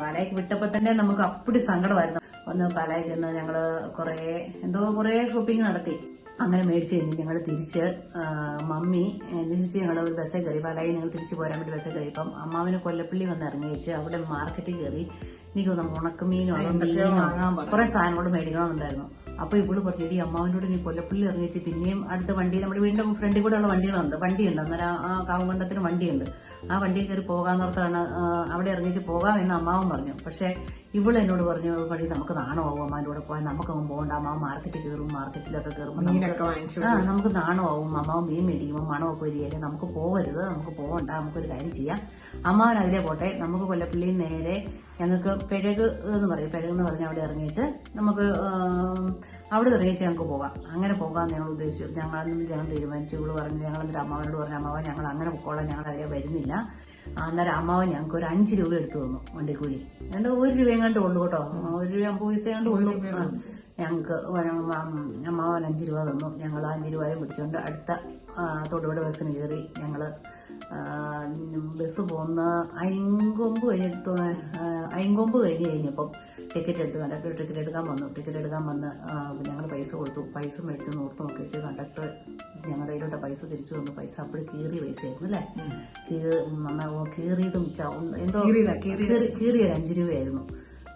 പാലായിക്ക് വിട്ടപ്പോൾ തന്നെ നമുക്ക് അപ്പടി സങ്കടമായിരുന്നു. ഒന്ന് പാലായി ചെന്ന് ഞങ്ങൾ കുറേ എന്തോ കുറേ ഷോപ്പിംഗ് നടത്തി. അങ്ങനെ മേടിച്ച് കഴിഞ്ഞ് ഞങ്ങൾ തിരിച്ച് മമ്മി തിരിച്ച് ഞങ്ങൾ ഒരു ബസ്സിൽ കയറി. പാലായി ഞങ്ങൾ തിരിച്ച് പോരാൻ വേണ്ടി ബസ്സിൽ കയറിയപ്പം അമ്മാവിന് കൊല്ലപ്പള്ളി വന്ന് ഇറങ്ങി വെച്ച് അവിടെ മാർക്കറ്റിൽ കയറി. എനിക്ക് തോന്നുന്നു ഉണക്കമീനും അതോ മീനോ. കുറെ സാധനങ്ങളോട് മേടിക്കണമെന്നുണ്ടായിരുന്നു. അപ്പൊ ഇവൾ പറഞ്ഞു എടി അമ്മാവിനോട് നീ കൊല്ലപ്പള്ളി ഇറങ്ങിച്ച് പിന്നെയും അടുത്ത വണ്ടി നമ്മുടെ വീണ്ടും ഫ്രണ്ടിൽ കൂടെ ഉള്ള വണ്ടികളുണ്ട്. വണ്ടിയുണ്ട്. അന്നേരം ആ കാവുകണ്ടത്തിന് വണ്ടിയുണ്ട്. ആ വണ്ടിയിൽ കയറി പോകാന്നോർത്താണ് ആ, അവിടെ ഇറങ്ങിച്ച് പോകാം എന്ന് അമ്മാവൻ പറഞ്ഞു. പക്ഷേ ഇവൾ എന്നോട് പറഞ്ഞു പടി നമുക്ക് നാണമാവും അമ്മാവിന്റെ കൂടെ പോയാൽ? നമുക്കങ്ങ് പോകണ്ട. അമ്മാവ് മാർക്കറ്റിൽ കയറും മാർക്കറ്റിലൊക്കെ കയറുമ്പോൾ
വാങ്ങിച്ചു
ആ നമുക്ക് നാണമാവും അമ്മാവ് മീൻ മേടിക്കുമ്പോൾ മണമൊക്കെ വരികയല്ലേ? നമുക്ക് പോകരുത് നമുക്ക് പോകണ്ട നമുക്കൊരു കാര്യം ചെയ്യാം. അമ്മാവൻ അതിലെ പോട്ടെ. നമുക്ക് കൊല്ലപ്പള്ളിയും നേരെ ഞങ്ങൾക്ക് പിഴക് എന്ന് പറയും. പിഴക് എന്ന് പറഞ്ഞാൽ അവിടെ ഇറങ്ങിച്ച് നമുക്ക് അവിടെ ഇറങ്ങിച്ച് ഞങ്ങൾക്ക് പോകാം. അങ്ങനെ പോകാമെന്ന് ഞങ്ങൾ ഉദ്ദേശിച്ചു. ഞങ്ങൾ ഞങ്ങൾ തീരുമാനിച്ചു. ഇവിടെ പറഞ്ഞു ഞങ്ങൾ എന്നിട്ട് അമ്മാവനോട് പറഞ്ഞു അമ്മാവൻ ഞങ്ങൾ അങ്ങനെ പൊക്കോളാം. ഞങ്ങൾ അതിലെ വരുന്നില്ല. അന്നേരം അമ്മാവൻ ഞങ്ങൾക്ക് ഒരു അഞ്ച് രൂപ എടുത്തു തന്നു വണ്ടിക്കൂലി. എന്നിട്ട് ഒരു രൂപയും കണ്ട് ഉള്ളു കേട്ടോ. ഒരു രൂപ പൈസ കണ്ട് ഉള്ളു. ഞങ്ങൾക്ക് അമ്മാവൻ അഞ്ച് രൂപ തന്നു. ഞങ്ങൾ അഞ്ച് രൂപയും പിടിച്ചുകൊണ്ട് അടുത്ത തൊടുപുഴ ബസ്സിന് കയറി ഞങ്ങൾ ബസ് പോകുന്ന അയങ്കൊമ്പ് കഴിഞ്ഞെടുത്ത് അയങ്കൊമ്പ് കഴിഞ്ഞ് കഴിഞ്ഞപ്പം ടിക്കറ്റ് എടുത്ത് കണ്ടക്ടർ ടിക്കറ്റ് എടുക്കാൻ വന്നു. ടിക്കറ്റ് എടുക്കാൻ വന്ന് ഞങ്ങൾ പൈസ കൊടുത്തു. പൈസ മേടിച്ച് നോർത്ത് നോക്കിയിട്ട് കണ്ടക്ടർ ഞങ്ങളുടെ കയ്യിലോട്ട് പൈസ തിരിച്ചു തന്നു. പൈസ അപ്പോൾ കീറിയ പൈസയായിരുന്നു അല്ലേ? കീറി നന്നാ കീറിയതും എന്തോ കീറിയ ഒരു അഞ്ച് രൂപയായിരുന്നു.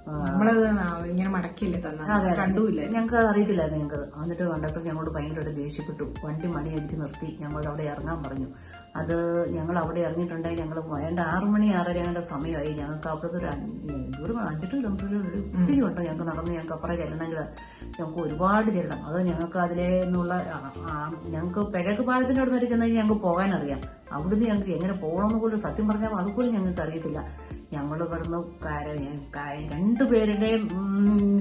നമ്മളത് ഇങ്ങനെ മടക്കില്ല തന്നെ കണ്ടുമില്ല
ഞങ്ങൾക്ക് അറിയത്തില്ലായിരുന്നു ഞങ്ങൾക്ക് എന്നിട്ട് കണ്ടപ്പോൾ ഞങ്ങളോട് ഭയങ്കരമായിട്ട് ദേഷ്യപ്പെട്ടു. വണ്ടി മണി അടിച്ച് നിർത്തി. ഞങ്ങളോട് അവിടെ ഇറങ്ങാൻ പറഞ്ഞു. അത് ഞങ്ങൾ അവിടെ ഇറങ്ങിയിട്ടുണ്ടെങ്കിൽ ഞങ്ങൾ വേണ്ട ആറു മണി ആറര ഞങ്ങളുടെ സമയമായി. ഞങ്ങൾക്ക് അവിടുത്തെ ഒരു ഒരു അഞ്ചെട്ട് കിലോമീറ്റർ ഒത്തിരി ഉണ്ട് ഞങ്ങൾക്ക് നടന്ന് ഞങ്ങൾക്ക് അപ്പുറം ചെല്ലണമെങ്കിൽ ഞങ്ങൾക്ക് ഒരുപാട് ചെല്ലണം. അത് ഞങ്ങൾക്ക് അതിലെ നിന്നുള്ള ഞങ്ങൾക്ക് പിഴക്ക് പാലത്തിന്റെ അവിടെ വരെ ചെന്ന് കഴിഞ്ഞാൽ ഞങ്ങൾക്ക് പോകാനറിയാം. അവിടുന്ന് ഞങ്ങൾക്ക് എങ്ങനെ പോകണമെന്ന് പോലും സത്യം പറഞ്ഞാൽ അതുപോലും ഞങ്ങൾക്ക് അറിയത്തില്ല. ഞങ്ങൾ പേരുടെയും രണ്ടുപേരുടെയും ഉം,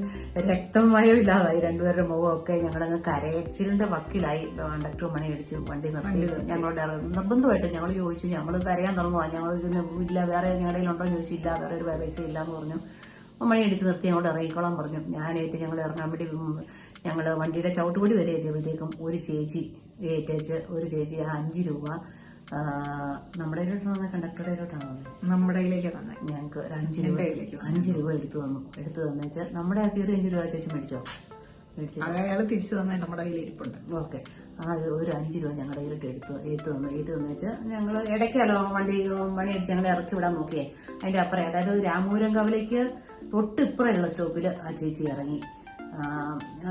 രക്തമയമില്ലാതായി രണ്ടുപേരുടെ മുഖമൊക്കെ ഞങ്ങളങ്ങ് കരയച്ചിലിന്റെ വക്കിലായി. കണ്ടക്ടർ മണി അടിച്ചു വണ്ടി നിർത്തി. ഞങ്ങളുടെ. നിർബന്ധമായിട്ട് ഞങ്ങൾ ചോദിച്ചു ഞങ്ങൾ കരയാൻ തുടങ്ങുക ഞങ്ങൾ ഇല്ല വേറെ ഞങ്ങളുടെ ഉണ്ടോ എന്ന് ചോദിച്ചില്ല. വേറെ ഒരു പൈസ ഇല്ല എന്ന് പറഞ്ഞു മണി അടിച്ച് നിർത്തി. ഞങ്ങളോട് ഇറങ്ങിക്കോളാൻ പറഞ്ഞു. ഞാനായിട്ട് ഞങ്ങൾ ഇറങ്ങാൻ വേണ്ടി ഞങ്ങൾ വണ്ടിയുടെ ചവിട്ടുപടി വരെ എത്തിയപ്പോഴത്തേക്കും ഒരു ചേച്ചി ഏറ്റേച്ച് ഒരു ചേച്ചി അഞ്ച് രൂപ നമ്മുടെ കയ്യിലോട്ടാണ് കണ്ടക്ടറുടെ കയ്യിലോട്ടാണോ
നമ്മുടെ കയ്യിലേക്ക് തന്നെ.
ഞങ്ങൾക്ക് ഒരു അഞ്ച് രൂപ അഞ്ച് രൂപ എടുത്തു തന്നു. എടുത്തു തന്നു. വെച്ചാൽ നമ്മുടെ ആ കീറി അഞ്ച് രൂപ ചേച്ചി മേടിച്ചോ?
അയാൾ തിരിച്ചു തന്നെ നമ്മുടെ കയ്യിൽ ഇരിപ്പുണ്ട്.
ഓക്കെ. ആ ഒരു- അഞ്ച് രൂപ ഞങ്ങളുടെ കയ്യിലിട്ട് എടുത്തു. എടുത്തു തന്നു. എടുത്തു തന്നു വെച്ചാൽ ഞങ്ങൾ ഇടയ്ക്കല്ലോ വണ്ടി മണി അടിച്ച് ഞങ്ങൾ ഇറക്കി വിടാൻ നോക്കിയേ. അതിന്റെ അപ്പുറം അതായത് രാമൂരം കവലയ്ക്ക് തൊട്ടിപ്പുറമുള്ള സ്റ്റോപ്പിൽ ആ ചേച്ചി ഇറങ്ങി. ആ,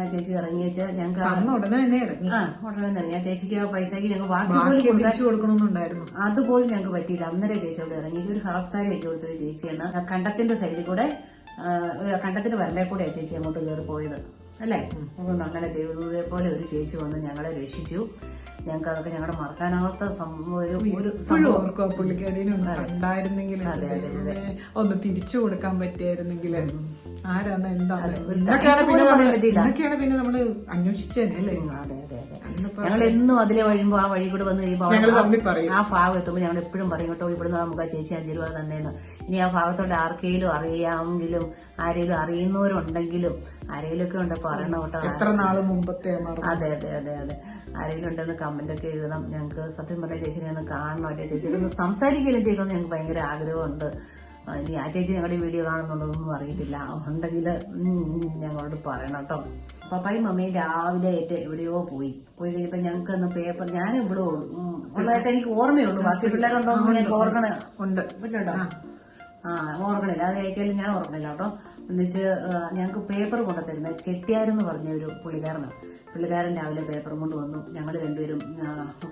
ചേച്ചി ഇറങ്ങി വെച്ചാൽ ഞങ്ങൾക്ക്
ഉടനെ തന്നെ ഇറങ്ങി.
ആ ഉടനെ തന്നെ ഇറങ്ങി. ആ ചേച്ചിക്ക് ആ പൈസക്ക് ഞങ്ങൾ ബാക്കി പോലും
ബാക്കി
കൊടുക്കാൻ
തിരിച്ചു കൊടുക്കണമെന്നുണ്ടായിരുന്നു.
അതുപോലും ഞങ്ങൾക്ക് പറ്റിയില്ല. അന്നേരം ചേച്ചി അവിടെ ഇറങ്ങി. ഒരു ഹാഫ് സാരി എനിക്ക് കൊടുത്തൊരു ചേച്ചിയാണ് ആ കണ്ടത്തിന്റെ സൈഡിൽ കൂടെ ആ, ഒരു കണ്ടത്തിന്റെ വരലെ കൂടെ ആ ചേച്ചി അങ്ങോട്ട് കയറി പോയത്. അല്ലേ? അതുകൊണ്ട് അങ്ങനെ ദൈവദൂതയെ പോലെ ഒരു ചേച്ചി വന്ന് ഞങ്ങളെ രക്ഷിച്ചു. ഞങ്ങൾക്ക് അതൊക്കെ ഞങ്ങളുടെ മറക്കാനാവാത്ത സം- ഒരു ഒരു
ഇപ്പോഴും
സംഭവം.
ഓർക്കും പുള്ളിക്കാരിനെ ഒന്ന് കണ്ടായിരുന്നെങ്കിൽ ഒന്ന് തിരിച്ചു കൊടുക്കാൻ പറ്റിയായിരുന്നെങ്കിൽ ആരാന്ന് എന്താണ്? പിന്നെ
നമ്മൾ
അന്വേഷിച്ചല്ലേ
ഞങ്ങൾ എന്നും അതിലെ വഴിയുമ്പോ ആ വഴി കൂടെ വന്ന് കഴിയുമ്പോൾ
പറയും.
ആ ഭാഗം എത്തുമ്പോൾ ഞങ്ങൾ എപ്പോഴും പറയും കേട്ടോ ഇവിടുന്ന് നമുക്ക് ആ ചേച്ചി അഞ്ച് രൂപ തന്നേന്ന്. ഇനി ആ ഭാഗത്തോട്ട് ആർക്കെങ്കിലും അറിയാമെങ്കിലും ആരെങ്കിലും അറിയുന്നവരുണ്ടെങ്കിലും ആരെങ്കിലും ഒക്കെ ഉണ്ട് പറയണം കേട്ടോ.
എത്ര നാൾ മുമ്പത്തെ
അതെ അതെ അതെ അതെ. ആരെങ്കിലും ഉണ്ടെന്ന് കമന്റ് ഒക്കെ എഴുതണം. ഞങ്ങൾക്ക് സത്യം പറഞ്ഞ ചേച്ചിനെ ഒന്ന് കാണണം അല്ലെ ചേച്ചിയോട് ഒന്ന് സംസാരിക്കുകയും ചെയ്യണമെന്ന് ഞങ്ങൾക്ക് ഭയങ്കര ആഗ്രഹമുണ്ട്. ഇനി ആ ചേച്ചി ഞങ്ങളുടെ വീഡിയോ കാണുന്നുണ്ടോന്നൊന്നും അറിയത്തില്ല. ഉണ്ടെങ്കിൽ ഞങ്ങളോട് പറയണം കേട്ടോ. പപ്പായും മമ്മിയും രാവിലെ ആയിട്ട് എവിടെയോ പോയി. പോയി കഴിഞ്ഞപ്പോൾ ഞങ്ങൾക്ക് അന്ന് പേപ്പർ ഞാൻ ഇവിടെ ഉള്ളതായിട്ട് എനിക്ക് ഓർമ്മയുള്ളൂ. ബാക്കി പിള്ളേരുണ്ടോ എന്ന് ഞാൻ ഓർക്കണേ.
ഉണ്ട്.
വീട്ടിലുണ്ടോ ആ. ഓർക്കണില്ല. അത് അയക്കാലും ഞാൻ ഓർക്കണില്ല കേട്ടോ. എന്നുവെച്ച് ഞങ്ങൾക്ക് പേപ്പർ കൊണ്ടുത്തരുന്നത് ചെട്ടിയാരെന്ന് പറഞ്ഞ ഒരു പുള്ളിക്കാരനാണ്. പുള്ളിക്കാരൻ രാവിലെ പേപ്പർ കൊണ്ട് വന്നു ഞങ്ങൾ രണ്ടുപേരും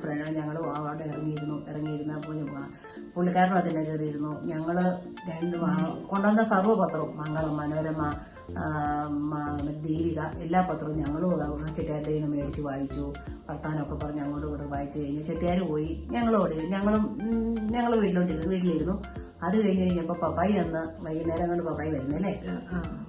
ഫ്രണ്ട് ഞങ്ങൾ അവിടെ ഇറങ്ങിയിരുന്നു. ഇറങ്ങിയിരുന്നപ്പോൾ പുള്ളിക്കാരനും അതിന്റെ കയറിയിരുന്നു. ഞങ്ങൾ രണ്ട് കൊണ്ടുവന്ന സർവപത്രവും മംഗളം മനോരമ ദീപിക എല്ലാ പത്രവും ഞങ്ങളും ചെട്ടിയാരുടെ നിന്ന് മേടിച്ച് വായിച്ചു. വർത്താനമൊക്കെ പറഞ്ഞ് അങ്ങോട്ട് ഇങ്ങോട്ടും വായിച്ചു കഴിഞ്ഞ് ചെട്ടിയാർ പോയി. ഞങ്ങളും ഓടി ഞങ്ങളും ഞങ്ങൾ വീട്ടിലോട്ടിരുന്നു വീട്ടിലിരുന്നു. അത് കഴിഞ്ഞ് കഴിഞ്ഞപ്പോൾ പപ്പായി വന്ന് വൈകുന്നേരം കൊണ്ട് പപ്പായി വരുന്നല്ലേ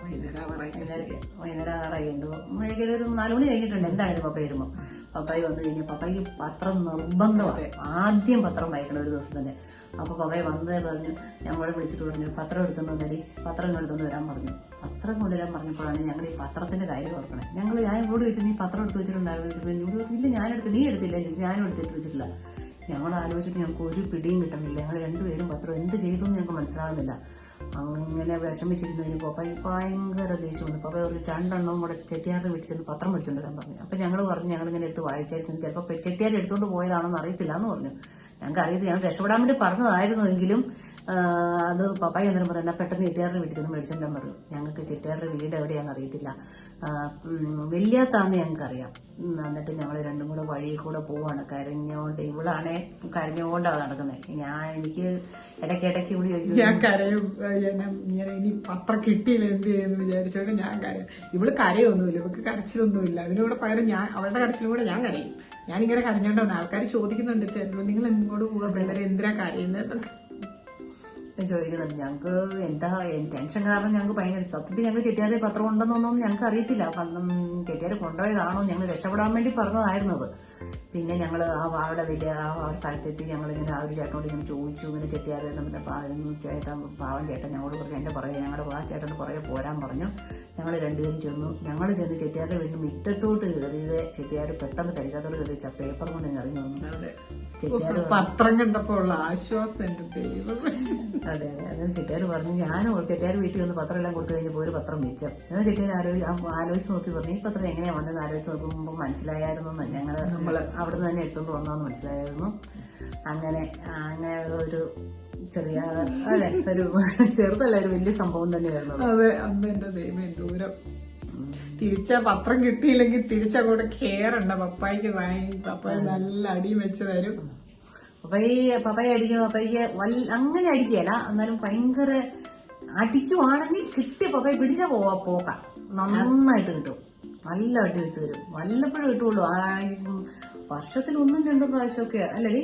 വൈകുന്നേരം ആവാറായി. ശരി.
വൈകുന്നേരം ഒരു നാലുമണി കഴിഞ്ഞിട്ടുണ്ട്. എന്തായാലും പപ്പ വരുമ്പോൾ പപ്പായി വന്നു കഴിഞ്ഞാൽ പപ്പായിക്ക് പത്രം നിർബന്ധമാണ്. ആദ്യം പത്രം വായിക്കണം ഒരു ദിവസം തന്നെ അപ്പൊ കുറേ വന്നതേ പറഞ്ഞു ഞങ്ങളെ വിളിച്ചിട്ട് പറഞ്ഞു പത്രം എടുത്തുകൊണ്ട് വന്നടി പത്രം എടുത്തുകൊണ്ട് വരാൻ പറഞ്ഞു. പത്രം കൊണ്ടുവരാൻ പറഞ്ഞപ്പോഴാണ് ഞങ്ങൾ ഈ പത്രത്തിന്റെ കാര്യം ഓർക്കണേ. ഞങ്ങൾ ഞാൻ കൂടി വെച്ച് നീ പത്രം എടുത്ത് വെച്ചിട്ടുണ്ടായിരുന്നു? എന്നോട് ഇല്ല ഞാൻ എടുത്ത് നീ എടുത്തില്ല. ചോദിച്ചു. ഞാനും എടുത്തിട്ട് വെച്ചിട്ടില്ല. ഞങ്ങൾ ആലോചിച്ചിട്ട് ഞങ്ങൾക്ക് ഒരു പിടിയും കിട്ടുന്നില്ല. ഞങ്ങൾ രണ്ടുപേരും പത്രം എന്ത് ചെയ്തു എന്ന് ഞങ്ങൾക്ക് മനസ്സിലാകുന്നില്ല അങ്ങനെ വിഷമിച്ചിരുന്നതിന് കഴിഞ്ഞ് പപ്പായി ഭയങ്കര ദേഷ്യം വന്നു. പപ്പ ഒരു രണ്ടെണ്ണവും കൂടെ ചെട്ടിയാറിന് വീട്ടിൽ ചെന്ന് പത്രം വിളിച്ചുകൊണ്ട് വരാൻ പറഞ്ഞു. അപ്പൊ ഞങ്ങൾ പറഞ്ഞു ഞങ്ങൾ ഇങ്ങനെ എടുത്ത് വായിച്ചായിരുന്നു ചിലപ്പോൾ ചെട്ടിയാർ എടുത്തുകൊണ്ട് പോയതാണെന്ന് അറിയത്തില്ല എന്ന് പറഞ്ഞു. ഞങ്ങൾക്ക് അറിയത്തില്ല ഞങ്ങൾ രക്ഷപ്പെടാൻ വേണ്ടി പറഞ്ഞതായിരുന്നു എങ്കിലും അത് പപ്പായി അന്നേരം എന്നാൽ പെട്ടെന്ന് ചെട്ടിയാറിന് വീട്ടിൽ ചെന്ന് മേടിച്ചോണ്ടാൻ പറഞ്ഞു ഞങ്ങൾക്ക് ചെട്ടിയാറിന്റെ വീട് എവിടെയാണെന്ന് അറിയത്തില്ല. വലിയാത്താന്ന് ഞങ്ങൾക്ക് അറിയാം എന്നിട്ട് ഞങ്ങൾ രണ്ടും കൂടെ വഴിയിൽ കൂടെ പോവാണ്. കരഞ്ഞോണ്ട് ഇവളാണേ കരഞ്ഞോണ്ടാണ് നടക്കുന്നത് ഞാൻ എനിക്ക് ഇടയ്ക്ക് ഇവിടെ കൂടി
ഞാൻ കരയും. ഞാൻ ഇനി പത്രം കിട്ടിയില്ല എന്ത് ചെയ്യുന്നു വിചാരിച്ചോണ്ട് ഞാൻ കരയും. ഇവൾ കരയൊന്നുമില്ല ഇവൾക്ക് കരച്ചിലൊന്നുമില്ല. അതിനോട് പകരം ഞാൻ അവളുടെ കരച്ചിലും കൂടെ ഞാൻ കരയും. ഞാനിങ്ങനെ കരഞ്ഞോണ്ടാണ് ആൾക്കാർ ചോദിക്കുന്നുണ്ട് ചേട്ടൻ നിങ്ങൾ എങ്ങോട്ട് പോവാ പിള്ളേരെ എന്തിനാ കരയുന്നതെന്നൊക്കെ
ഞാൻ ചോദിക്കുന്നുണ്ട് ഞങ്ങൾക്ക് എന്താ ടെൻഷൻ കാരണം ഞങ്ങൾക്ക് ഭയങ്കര സത്യത്തിൽ ഞങ്ങൾ ചെട്ടിയാരെ പത്രം ഉണ്ടെന്നൊന്നും ഞങ്ങൾക്ക് അറിയത്തില്ല. കാരണം ചെട്ടിയാർ കൊണ്ടുപോയതാണോ ഞങ്ങൾ രക്ഷപ്പെടാൻ വേണ്ടി പറഞ്ഞതായിരുന്നത് പിന്നെ ഞങ്ങൾ ആ അവിടെ വലിയ ആ ആ സ്ഥലത്തെത്തി ഞങ്ങളിങ്ങനെ ആ ഒരു ചേട്ടനോട് ഇങ്ങനെ ചോദിച്ചു ഇങ്ങനെ ചെട്ടിയാരെ പിന്നെ പാവം ചേട്ടൻ പാവം ചേട്ടൻ ഞങ്ങളോട് പറഞ്ഞു എന്റെ പുറകെ ഞങ്ങളുടെ ആ ചേട്ടന്റെ പുറകെ പോരാൻ പറഞ്ഞു. ഞങ്ങൾ രണ്ടുപേരും ചെന്നു. ഞങ്ങൾ ചെന്ന് ചെട്ടിയാരുടെ വീണ്ടും മുറ്റത്തോട്ട് കയറിയത് ചെട്ടിയാർ പെട്ടെന്ന് കരിക്കാത്തോട് കയറി പേപ്പർ കൊണ്ട് ഞാൻ ഇറങ്ങി വന്നു.
അതെ.
ചെട്ടിയാർ
പത്രം കണ്ടപ്പോൾ ഉള്ള ആശ്വാസം ദൈവം
അതെ അതെ. അങ്ങനെ ചെട്ടിയാർ പറഞ്ഞു ഞാൻ ചെട്ടിയാർ വീട്ടിൽ വന്ന് പത്രം എല്ലാം കൊടുത്തു കഴിഞ്ഞപ്പോൾ ഒരു പത്രം മിച്ചം എന്നാൽ ചെട്ടിയാർ ആലോചിച്ച് ആലോചിച്ച് നോക്കി പറഞ്ഞു ഈ പത്രം എങ്ങനെയാണ് വന്നത് ആലോചിച്ച് നോക്കുമ്പോൾ മനസ്സിലായിരുന്നു എന്ന് ഞങ്ങൾ നമ്മൾ അവിടുന്ന് തന്നെ എടുത്തുകൊണ്ട് വന്നതെന്ന് മനസ്സിലായിരുന്നു. അങ്ങനെ അങ്ങനെ ഒരു ചെറിയ അതെ ഒരു ചെറുതല്ല ഒരു വലിയ സംഭവം തന്നെയായിരുന്നു അത്.
അതെ അന്ന് എന്റെ ദൈവം ദൂരം. തിരിച്ച പത്രം കിട്ടിയില്ലെങ്കിൽ തിരിച്ചങ്ങോട്ട് കെയറുണ്ട് പപ്പായിക്ക് വാങ്ങി പപ്പായ നല്ല അടിയും വെച്ച് തരും.
പപ്പായി പപ്പായി അടിക്കും പപ്പായിക്ക് വല്ല അങ്ങനെ അടിക്കുകയല്ല. എന്നാലും ഭയങ്കര അടിക്കുവാണെങ്കിൽ കിട്ടിയ പപ്പായി പിടിച്ചാ പോവാ പോക്കാം നന്നായിട്ട് കിട്ടും. നല്ല അടി വെച്ച് തരും. വല്ലപ്പോഴും കിട്ടുള്ളൂ ആ വർഷത്തിൽ ഒന്നും രണ്ടും പ്രാവശ്യമൊക്കെ. അല്ലടി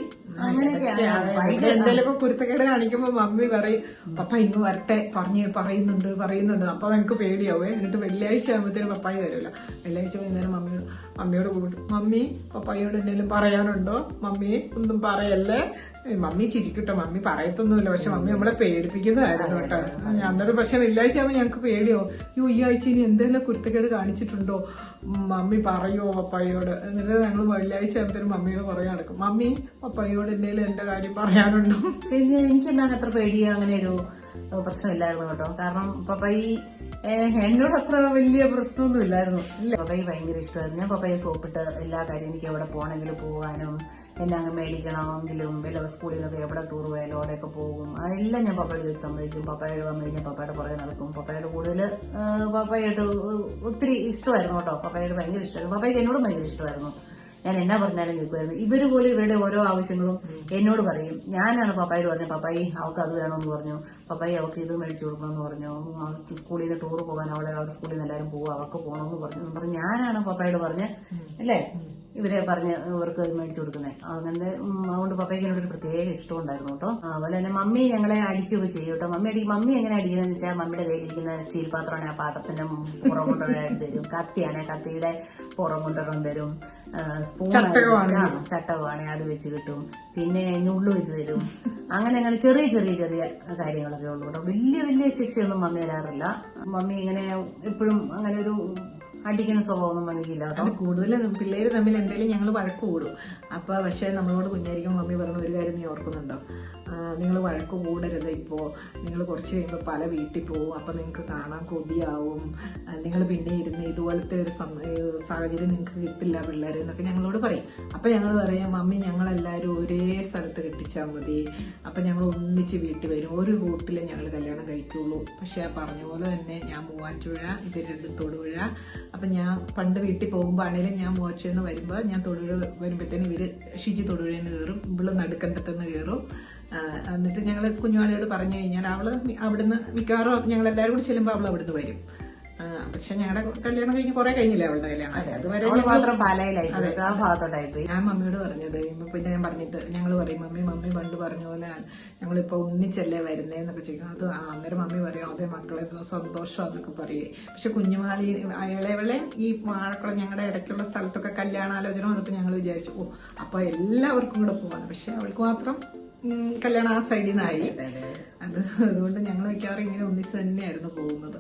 എന്തെങ്കിലുമൊക്കെ കുരുത്തക്കേട് കാണിക്കുമ്പോ മമ്മി പറയും പപ്പ ഇന്ന് വരട്ടെ പറഞ്ഞ് പറയുന്നുണ്ട് പറയുന്നുണ്ട്. അപ്പൊ നമുക്ക് പേടിയാവേ. എന്നിട്ട് വെള്ളിയാഴ്ച ആകുമ്പോഴത്തേനും പപ്പായി വരില്ല വെള്ളിയാഴ്ച വൈകുന്നേരം മമ്മിയോട് മമ്മിയോട് കൂട്ടും. മമ്മി പപ്പായോട് എന്തെങ്കിലും പറയാനുണ്ടോ? മമ്മി ഒന്നും പറയല്ലേ. മമ്മി ചിരിക്കട്ടോ. മമ്മി പറയത്തൊന്നുമില്ല. പക്ഷെ മമ്മി നമ്മളെ പേടിപ്പിക്കുന്നതായിരുന്നു കേട്ടോ. അന്നേരം പക്ഷെ വെള്ളിയാഴ്ച ആകുമ്പോൾ ഞങ്ങൾക്ക് പേടിയോ അയ്യോ ഈ ആഴ്ച ഇനി എന്തെങ്കിലും കുരുത്തക്കേട് കാണിച്ചിട്ടുണ്ടോ? മമ്മി പറയോ പപ്പായോട് എന്നിട്ട് ഞങ്ങൾ വെള്ളിയാഴ്ച ആകുമ്പോഴത്തേനും മമ്മിയോട് പറയാൻ നടക്കും. മമ്മി പപ്പായോട് എന്തെങ്കിലും എന്റെ കാര്യം പറയാനുണ്ടോ?
ശരി എനിക്ക് എന്താ അത്ര പേടിയോ? അങ്ങനെ ഒരു പ്രശ്നമില്ലായിരുന്നു കേട്ടോ. കാരണം പപ്പായി എന്നോട് അത്ര വലിയ പ്രശ്നമൊന്നും ഇല്ലായിരുന്നു. ഇല്ല. പപ്പായി ഭയങ്കര ഇഷ്ടമായിരുന്നു. ഞാൻ പപ്പായി സോപ്പിട്ട് എല്ലാ കാര്യം എനിക്ക് എവിടെ പോകണമെങ്കിലും പോകാനും എന്നെ അങ്ങ് മേടിക്കണമെങ്കിലും വല്ല സ്കൂളിൽ നിന്നൊക്കെ എവിടെ ടൂർ പോയാലും അവിടെയൊക്കെ പോകും. അതെല്ലാം ഞാൻ പപ്പായോട് ചോദിച്ച് സമ്മതിക്കും. പപ്പായോട് വന്നു കഴിഞ്ഞാൽ പപ്പായുടെ പുറകെ നടക്കും. പപ്പായോട് കൂടുതൽ പപ്പായിട്ട് ഒത്തിരി ഇഷ്ടമായിരുന്നു കേട്ടോ. പപ്പായോട് ഭയങ്കര ഇഷ്ടമായിരുന്നു. പപ്പായ്ക്ക് എന്നോടും ഭയങ്കര ഇഷ്ടമായിരുന്നു. ഞാൻ എന്നാ പറഞ്ഞാലും കേൾക്കുമായിരുന്നു. ഇവർ പോലും ഇവരുടെ ഓരോ ആവശ്യങ്ങളും എന്നോട് പറയും. ഞാനാണ് പപ്പായോട് പറഞ്ഞത് പപ്പായി അവൾക്ക് അത് വേണമെന്ന് പറഞ്ഞു. പപ്പായി അവൾക്ക് ഇത് മേടിച്ചു കൊടുക്കണമെന്ന് പറഞ്ഞു. സ്കൂളിൽ നിന്ന് ടൂർ പോകാൻ അവളെ അവളുടെ സ്കൂളിൽ നിന്ന് എല്ലാവരും പോകും അവൾക്ക് പോകണമെന്ന് പറഞ്ഞു. പറഞ്ഞു ഞാനാണ് പപ്പായോട് പറഞ്ഞത്. അല്ലേ? ഇവരെ പറഞ്ഞ് ഇവർക്ക് മേടിച്ചു കൊടുക്കുന്നത് അങ്ങനെ ഉം, അതുകൊണ്ട് പപ്പയ്ക്ക് എന്നോട് ഒരു പ്രത്യേക ഇഷ്ടം ഉണ്ടായിരുന്നു കേട്ടോ. അതുപോലെ തന്നെ മമ്മി ഞങ്ങളെ അടിക്കുകയൊക്കെ ചെയ്യും കേട്ടോ. മമ്മി അടിക്കും മമ്മി എങ്ങനെ അടിക്കുന്നതെന്ന് വെച്ചാൽ മമ്മിയുടെ കയ്യിലിരിക്കുന്ന സ്റ്റീൽ പാത്രമാണ് ആ പാത്രത്തിന്റെ പുറം കൊണ്ടുവരാൻ തരും. കത്തിയാണ് കത്തിയുടെ പുറം കൊണ്ടുവരാൻ തരും. സ്പൂൺ ചട്ടകമാണ് അത് വെച്ച് കിട്ടും. പിന്നെ ഞുള്ളു വെച്ച് തരും. അങ്ങനെ അങ്ങനെ ചെറിയ ചെറിയ ചെറിയ കാര്യങ്ങളൊക്കെ ഉള്ളൂ കേട്ടോ. വലിയ വലിയ ശിക്ഷയൊന്നും മമ്മി തരാറില്ല മമ്മി ഇങ്ങനെ എപ്പോഴും അങ്ങനെ ഒരു അടിക്കുന്ന സ്വഭാവമൊന്നും മമ്മിക്കില്ല കേട്ടോ
അത് കൂടുതൽ പിള്ളേര് തമ്മിൽ എന്തെങ്കിലും ഞങ്ങൾ വഴക്ക് കൂടും. അപ്പൊ പക്ഷേ നമ്മളോട് കുഞ്ഞായിരിക്കും മമ്മി പറഞ്ഞ ഒരു കാര്യം നീ ഓർക്കുന്നുണ്ടോ? നിങ്ങൾ വഴക്ക് കൂടരുത് ഇപ്പോൾ നിങ്ങൾ കുറച്ച് കഴിയുമ്പോൾ പല വീട്ടിൽ പോവും. അപ്പോൾ നിങ്ങൾക്ക് കാണാൻ കൊതിയാവും. നിങ്ങൾ പിന്നെ ഇരുന്ന് ഇതുപോലത്തെ ഒരു സാഹചര്യം നിങ്ങൾക്ക് കിട്ടില്ല പിള്ളേർ എന്നൊക്കെ ഞങ്ങളോട് പറയും. അപ്പോൾ ഞങ്ങൾ പറയാം മമ്മി ഞങ്ങളെല്ലാവരും ഒരേ സ്ഥലത്ത് കെട്ടിച്ചാൽ മതി. അപ്പോൾ ഞങ്ങൾ ഒന്നിച്ച് വീട്ടിൽ വരും. ഒരു റൂട്ടിൽ ഞങ്ങൾ കല്യാണം കഴിക്കുള്ളൂ. പക്ഷേ ആ പറഞ്ഞ പോലെ തന്നെ ഞാൻ മൂവാറ്റുപുഴ ഇത് രണ്ടും തൊടുപുഴ. അപ്പം ഞാൻ പണ്ട് വീട്ടിൽ പോകുമ്പോൾ ആണെങ്കിലും ഞാൻ മോച്ചെന്ന് വരുമ്പോൾ ഞാൻ തൊടുപുഴ വരുമ്പോഴത്തേനും ഇവർ ഷിജി തൊടുപുഴയിൽ നിന്ന് കയറും ഇവിടെ നടുക്കണ്ടത്തുനിന്ന് കയറും എന്നിട്ട് ഞങ്ങൾ കുഞ്ഞുവാളിയോട് പറഞ്ഞു കഴിഞ്ഞാൽ അവൾ അവിടുന്ന് മിക്കവാറും ഞങ്ങൾ എല്ലാവരും കൂടി ചെല്ലുമ്പോൾ അവൾ അവിടുന്ന് വരും. പക്ഷെ ഞങ്ങളുടെ കല്യാണം കഴിഞ്ഞ് കുറെ കഴിഞ്ഞില്ലേ അവളുടെ കല്യാണം? അതുവരെ
മാത്രം പാലയിലായി
ഞാൻ മമ്മിയോട് പറഞ്ഞത് പിന്നെ ഞാൻ പറഞ്ഞിട്ട് ഞങ്ങൾ പറയും മമ്മി മമ്മി പണ്ട് പറഞ്ഞ പോലെ ഞങ്ങളിപ്പോ ഒന്നിച്ചല്ലേ വരുന്നേ? എന്നൊക്കെ ചോദിക്കും. അത് അന്നേരം മമ്മി പറയും അതെ മക്കളെ സന്തോഷം സന്തോഷമാന്നൊക്കെ പറയേ. പക്ഷെ കുഞ്ഞുമാളി അയാളെവളെ ഈ വാഴക്കുളം ഞങ്ങളുടെ ഇടയ്ക്കുള്ള സ്ഥലത്തൊക്കെ കല്യാണാലോചന വന്നപ്പോൾ ഞങ്ങൾ വിചാരിച്ചു ഓ അപ്പൊ എല്ലാവർക്കും കൂടെ പോവാന്ന്. പക്ഷെ അവൾക്ക് മാത്രം കല്യാണം ആ സൈഡിൽ നിന്നായി അത് അതുകൊണ്ട് ഞങ്ങൾ മിക്കവാറും ഇങ്ങനെ ഒന്നിച്ച് തന്നെയായിരുന്നു പോകുന്നത്.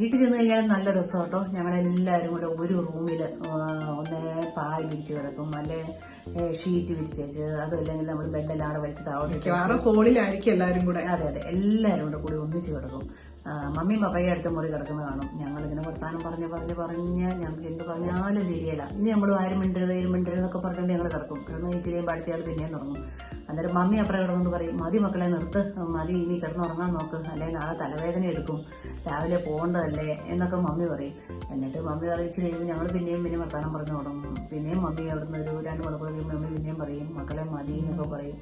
വീട്ടിൽ ചെന്ന് കഴിഞ്ഞാൽ നല്ല റിസോർട്ടോ ഞങ്ങളെല്ലാവരും കൂടെ ഒരു റൂമിൽ ഒന്നേ പായ വിരിച്ച് കിടക്കും. അല്ലെ? ഷീറ്റ് വിരിച്ചേച്ച് അതല്ലെങ്കിൽ നമ്മൾ ബെഡെല്ലാം അവിടെ വലിച്ച് താവോട്ട്
മിക്കവാറും ഹോളിലായിരിക്കും എല്ലാവരും കൂടെ.
അതെ അതെ. എല്ലാവരും കൂടെ കൂടി ഒന്നിച്ച് കിടക്കും. മമ്മിയും പപ്പയും അടുത്ത മുറി കിടക്കുന്ന കാണും. ഞങ്ങൾ ഇങ്ങനെ വർത്താനം പറഞ്ഞ് പറഞ്ഞ് പറഞ്ഞ് ഞങ്ങൾക്ക് എന്ത് പറഞ്ഞാലും തിരിയല ഇനി നമ്മൾ ആരും മിണ്ടരുത് ആരും മിണ്ടരുത് എന്നൊക്കെ പറഞ്ഞിട്ട് ഞങ്ങൾ കിടക്കും. കിടന്ന് ഈ ചിരിയും അടുത്തയാൾ പിന്നെയും തുടങ്ങും. അന്നേരം മമ്മി അപ്പുറം കിടന്നുകൊണ്ട് പറയും മതി മക്കളെ നിർത്ത്. മതി ഇനി കിടന്നുറങ്ങാൻ നോക്ക്. അല്ലെങ്കിൽ നാളെ തലവേദന എടുക്കും. രാവിലെ പോകേണ്ടതല്ലേ എന്നൊക്കെ മമ്മി പറയും. എന്നിട്ട് മമ്മി അറിയിച്ചു കഴിയുമ്പോൾ ഞങ്ങൾ പിന്നെയും പിന്നെ വർത്താനം പറഞ്ഞു തുടങ്ങും പിന്നെയും മമ്മി അവിടുന്ന് ഒരു രണ്ട് മണിക്കൂർ കഴിയുമ്പോൾ മമ്മി പിന്നെയും പറയും മക്കളെ മതി എന്നൊക്കെ പറയും.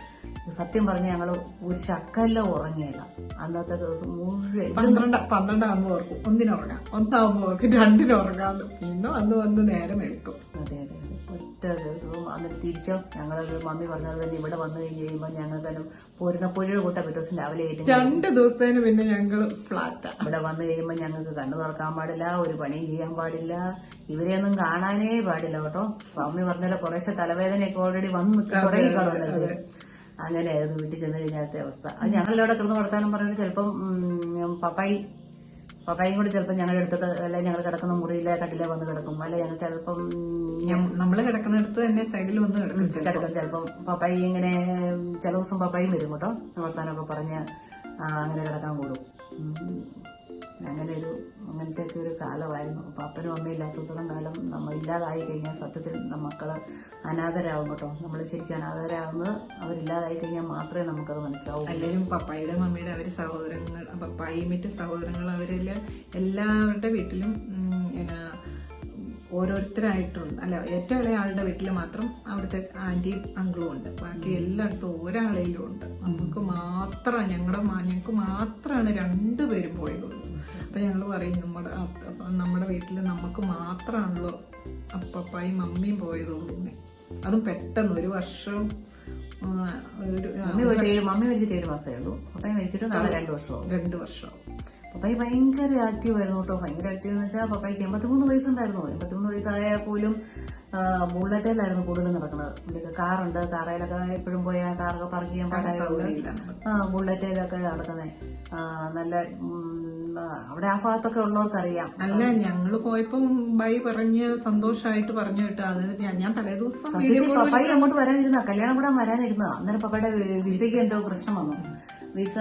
സത്യം പറഞ്ഞ് ഞങ്ങൾ ഒരു ശക്കല്ല ഉറങ്ങിയില്ല. അന്നത്തെ ദിവസം മുഴുവൻ
പന്ത്രണ്ട് പന്ത്രണ്ടാകുമ്പോൾ ഓർക്കും ഒന്നിനുറങ്ങാം ഒന്നാകുമ്പോൾ ഓർക്കും രണ്ടിനുറങ്ങാം പിന്നെ അന്ന് വന്ന് നേരം എടുക്കും
അതെ അതെ അതെ. ഒറ്റ ദിവസവും അന്നിട്ട് തിരിച്ചോ? ഞങ്ങളത് മമ്മി പറഞ്ഞത് തന്നെ ഇവിടെ വന്നു കഴിഞ്ഞ് കഴിയുമ്പോൾ ഞങ്ങൾക്ക് പോരുന്ന കൂട്ടാ കൂട്ട പിറ്റേ ദിവസം രാവിലെ ആയിട്ട്
രണ്ട് ദിവസത്തിന് പിന്നെ ഞങ്ങൾ ഫ്ലാറ്റാ
ഇവിടെ വന്നു കഴിയുമ്പോൾ ഞങ്ങൾക്ക് കണ്ണു തുറക്കാൻ പാടില്ല ഒരു പണിയും ചെയ്യാൻ പാടില്ല. ഇവരെയൊന്നും കാണാനേ പാടില്ല കേട്ടോ. സ്വാമി പറഞ്ഞല്ലോ കുറേശ്ശെ തലവേദനയൊക്കെ ഓൾറെഡി വന്ന് തുടങ്ങി കാണുന്നത് അങ്ങനെയായിരുന്നു വീട്ടിൽ ചെന്ന് കഴിഞ്ഞാലത്തെ അവസ്ഥ. അത് ഞങ്ങളിവിടെ കിടന്ന് വർത്താനം പറഞ്ഞിട്ട് ചിലപ്പം പപ്പായി പപ്പായും കൂടി ചിലപ്പോൾ ഞങ്ങളുടെ അടുത്ത് അല്ലെ ഞങ്ങൾ കിടക്കുന്ന മുറിയിലെ കട്ടിലെ വന്ന് കിടക്കും അല്ലെ ഞങ്ങൾ ചിലപ്പം
നമ്മൾ കിടക്കുന്നിടത്ത് തന്നെ സൈഡിൽ വന്ന് കിടക്കും.
കിടക്കും ചിലപ്പം പപ്പായി ഇങ്ങനെ ചില ദിവസം പപ്പായും വരും കേട്ടോ വർത്താനൊക്കെ പറഞ്ഞ് അങ്ങനെ കിടക്കാൻ കൂടും. അങ്ങനെ ഒരു അങ്ങനത്തെ ഒക്കെ ഒരു കാലമായിരുന്നു. അപ്പം അപ്പനും അമ്മയും ഇല്ലാത്തത്തോളം കാലം നമ്മൾ ഇല്ലാതായി കഴിഞ്ഞാൽ സത്യത്തിൽ മക്കൾ അനാഥരാകും കേട്ടോ. നമ്മൾ ശരിക്കും അനാഥരാകുന്നത് അവരില്ലാതായി കഴിഞ്ഞാൽ മാത്രമേ നമുക്കത് മനസ്സിലാവൂ
എല്ലാവരും പപ്പായുടെ മമ്മിയുടെ അവർ സഹോദരങ്ങൾ പപ്പായി മറ്റ് സഹോദരങ്ങൾ അവരെല്ലാം എല്ലാവരുടെ വീട്ടിലും എന്നാ ഓരോരുത്തരായിട്ടുണ്ട്. അല്ല ഏറ്റവും ഇളയ ആളുടെ വീട്ടിൽ മാത്രം അവിടുത്തെ ആന്റിയും അങ്കിളും ഉണ്ട്. ബാക്കി എല്ലായിടത്തും ഒരാളേലും ഉണ്ട്. നമുക്ക് മാത്രം ഞങ്ങളുടെ ഞങ്ങൾക്ക് മാത്രമാണ് രണ്ടുപേരും പോയതുള്ളൂ അപ്പം ഞങ്ങൾ പറയും നമ്മുടെ നമ്മുടെ വീട്ടിൽ നമുക്ക് മാത്രമാണല്ലോ അപ്പപ്പായും മമ്മിയും പോയതുള്ളൂ. അതും പെട്ടെന്ന് ഒരു വർഷം ഒരു
മമ്മി വെച്ചിട്ട് ഏഴ് മാസമേ ഉള്ളൂ. അപ്പം വെച്ചിട്ട് നാളെ രണ്ട് വർഷമാവും.
രണ്ട് വർഷം
പപ്പായി ഭയങ്കര ആക്റ്റീവ് ആയിരുന്നു കേട്ടോ. ഭയങ്കര ആക്റ്റീവ് എന്ന് വെച്ചാൽ പപ്പായിക്ക് എൺപത്തിമൂന്ന് വയസ്സുണ്ടായിരുന്നു. എൺപത്തിമൂന്ന് വയസ്സായാൽ പോലും ആ, ബുള്ളറ്റിലായിരുന്നു കൂടുതൽ നടക്കുന്നത്. പുള്ളിക്ക് കാറുണ്ട്. കാറയിലൊക്കെ എപ്പോഴും പോയാൽ കാറൊക്കെ പാർക്ക് ചെയ്യാൻ പാടായതുകൊണ്ട് ആ ബുള്ളറ്റിലൊക്കെ നടക്കുന്നത് നല്ല ആ, അവിടെ ആ ഭാഗത്തൊക്കെ ഉള്ളവർക്കറിയാം.
അല്ല ഞങ്ങൾ പോയപ്പോ ബൈ പറഞ്ഞ് സന്തോഷമായിട്ട് പറഞ്ഞു കേട്ടോ. അതിന് ഞാൻ- ഞാൻ തലേദിവസം വീഡിയോ കോൾ
പപ്പായി അങ്ങോട്ട് വരാനിരുന്ന കല്യാണം കൂടാൻ വരാനിരുന്നതാ അന്നേരം പപ്പയുടെ വിസയ്ക്ക് എന്തോ പ്രശ്നം വന്നു. വിസ.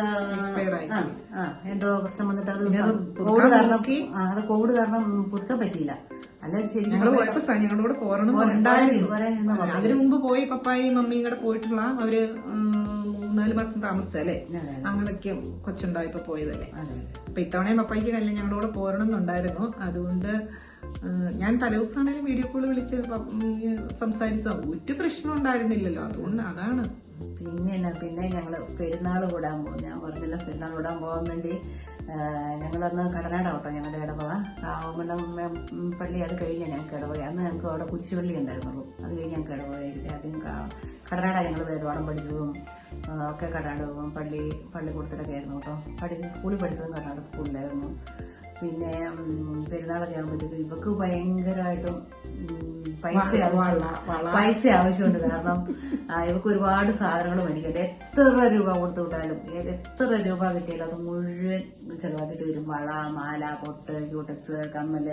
ആ, ആ, എന്തോ പ്രശ്നം വന്നിട്ട് അത്
അത്
കോവിഡ് കാരണം ആ, അത് കോവിഡ് കാരണം പുതുക്കാൻ പറ്റിയില്ല. അല്ലാതെ ശരിക്കും
ഞങ്ങൾ പോയപ്പോ സ- ഞങ്ങളുടെ കൂടെ പോരണം ഉണ്ടായിരുന്നു
വരാനിരുന്ന പപ്പായി.
അതിനു മുമ്പ് പോയി പപ്പായും മമ്മിയും കൂടെ പോയിട്ടുള്ള അവർ ഉം, മൂന്നാൽ മാസം താമസിച്ചല്ലേ
അതെ,
ഞങ്ങളൊക്കെ കൊച്ചുണ്ടായപ്പോ പോയതല്ലേ?
അതെ.
അപ്പൊ ഇത്തവണയും പപ്പായിക്ക് കല്യാണം ഞങ്ങളുടെ കൂടെ പോരണം എന്നുണ്ടായിരുന്നു. അതുകൊണ്ട് ഉം, ഞാൻ തലേദിവസമാണെങ്കിലും വീഡിയോ കോൾ വിളിച്ച് പ- ഉം, സംസാരിച്ച ഒരു പ്രശ്നം ഉണ്ടായിരുന്നില്ലല്ലോ. അതുകൊണ്ട് അതാണ്
പിന്നെ പിന്നെ ഞങ്ങൾ പെരുന്നാൾ കൂടാൻ പോകും. ഞാൻ പറഞ്ഞില്ല പെരുന്നാൾ കൂടാൻ പോകാൻ വേണ്ടി ഞങ്ങളന്ന് കടനാട കേട്ടോ ഞങ്ങളുടെ ഇടവക കാവമണ്ഡം പള്ളി അത് കഴിഞ്ഞാൽ ഞങ്ങൾക്ക് ഇടവക അന്ന് ഞങ്ങൾക്ക് അവിടെ കുരിശുപള്ളി ഉണ്ടായിരുന്നുള്ളൂ. അത് കഴിഞ്ഞ് ഞങ്ങൾക്ക് ഇടവകയില്ല ആദ്യം കടനാടാണ് കടനാട ഞങ്ങൾ വേദപാഠം പഠിച്ചതും ഒക്കെ കടനാട് പള്ളി പള്ളിക്കൂടത്തിലൊക്കെ ആയിരുന്നു കേട്ടോ. പഠിച്ച് സ്കൂളിൽ പഠിച്ചതും കടനാട് സ്കൂളിലായിരുന്നു. പിന്നെ പെരുന്നാളൊക്കെ ആകുമ്പോഴത്തേക്കും ഇവക്ക് ഭയങ്കരമായിട്ടും പൈസ പൈസ ആവശ്യമുണ്ട്. കാരണം ഇവർക്ക് ഇവക്ക് ഒരുപാട് സാധനങ്ങൾ മേടിക്കട്ടെ എത്ര രൂപ കൊടുത്തു വിട്ടാലും ഏത് എത്ര രൂപ കിട്ടിയാലും അത് മുഴുവൻ ചെലവാക്കിയിട്ട് വരും. വള മാല പൊട്ട് ക്യൂട്ടക്സ് കമ്മൽ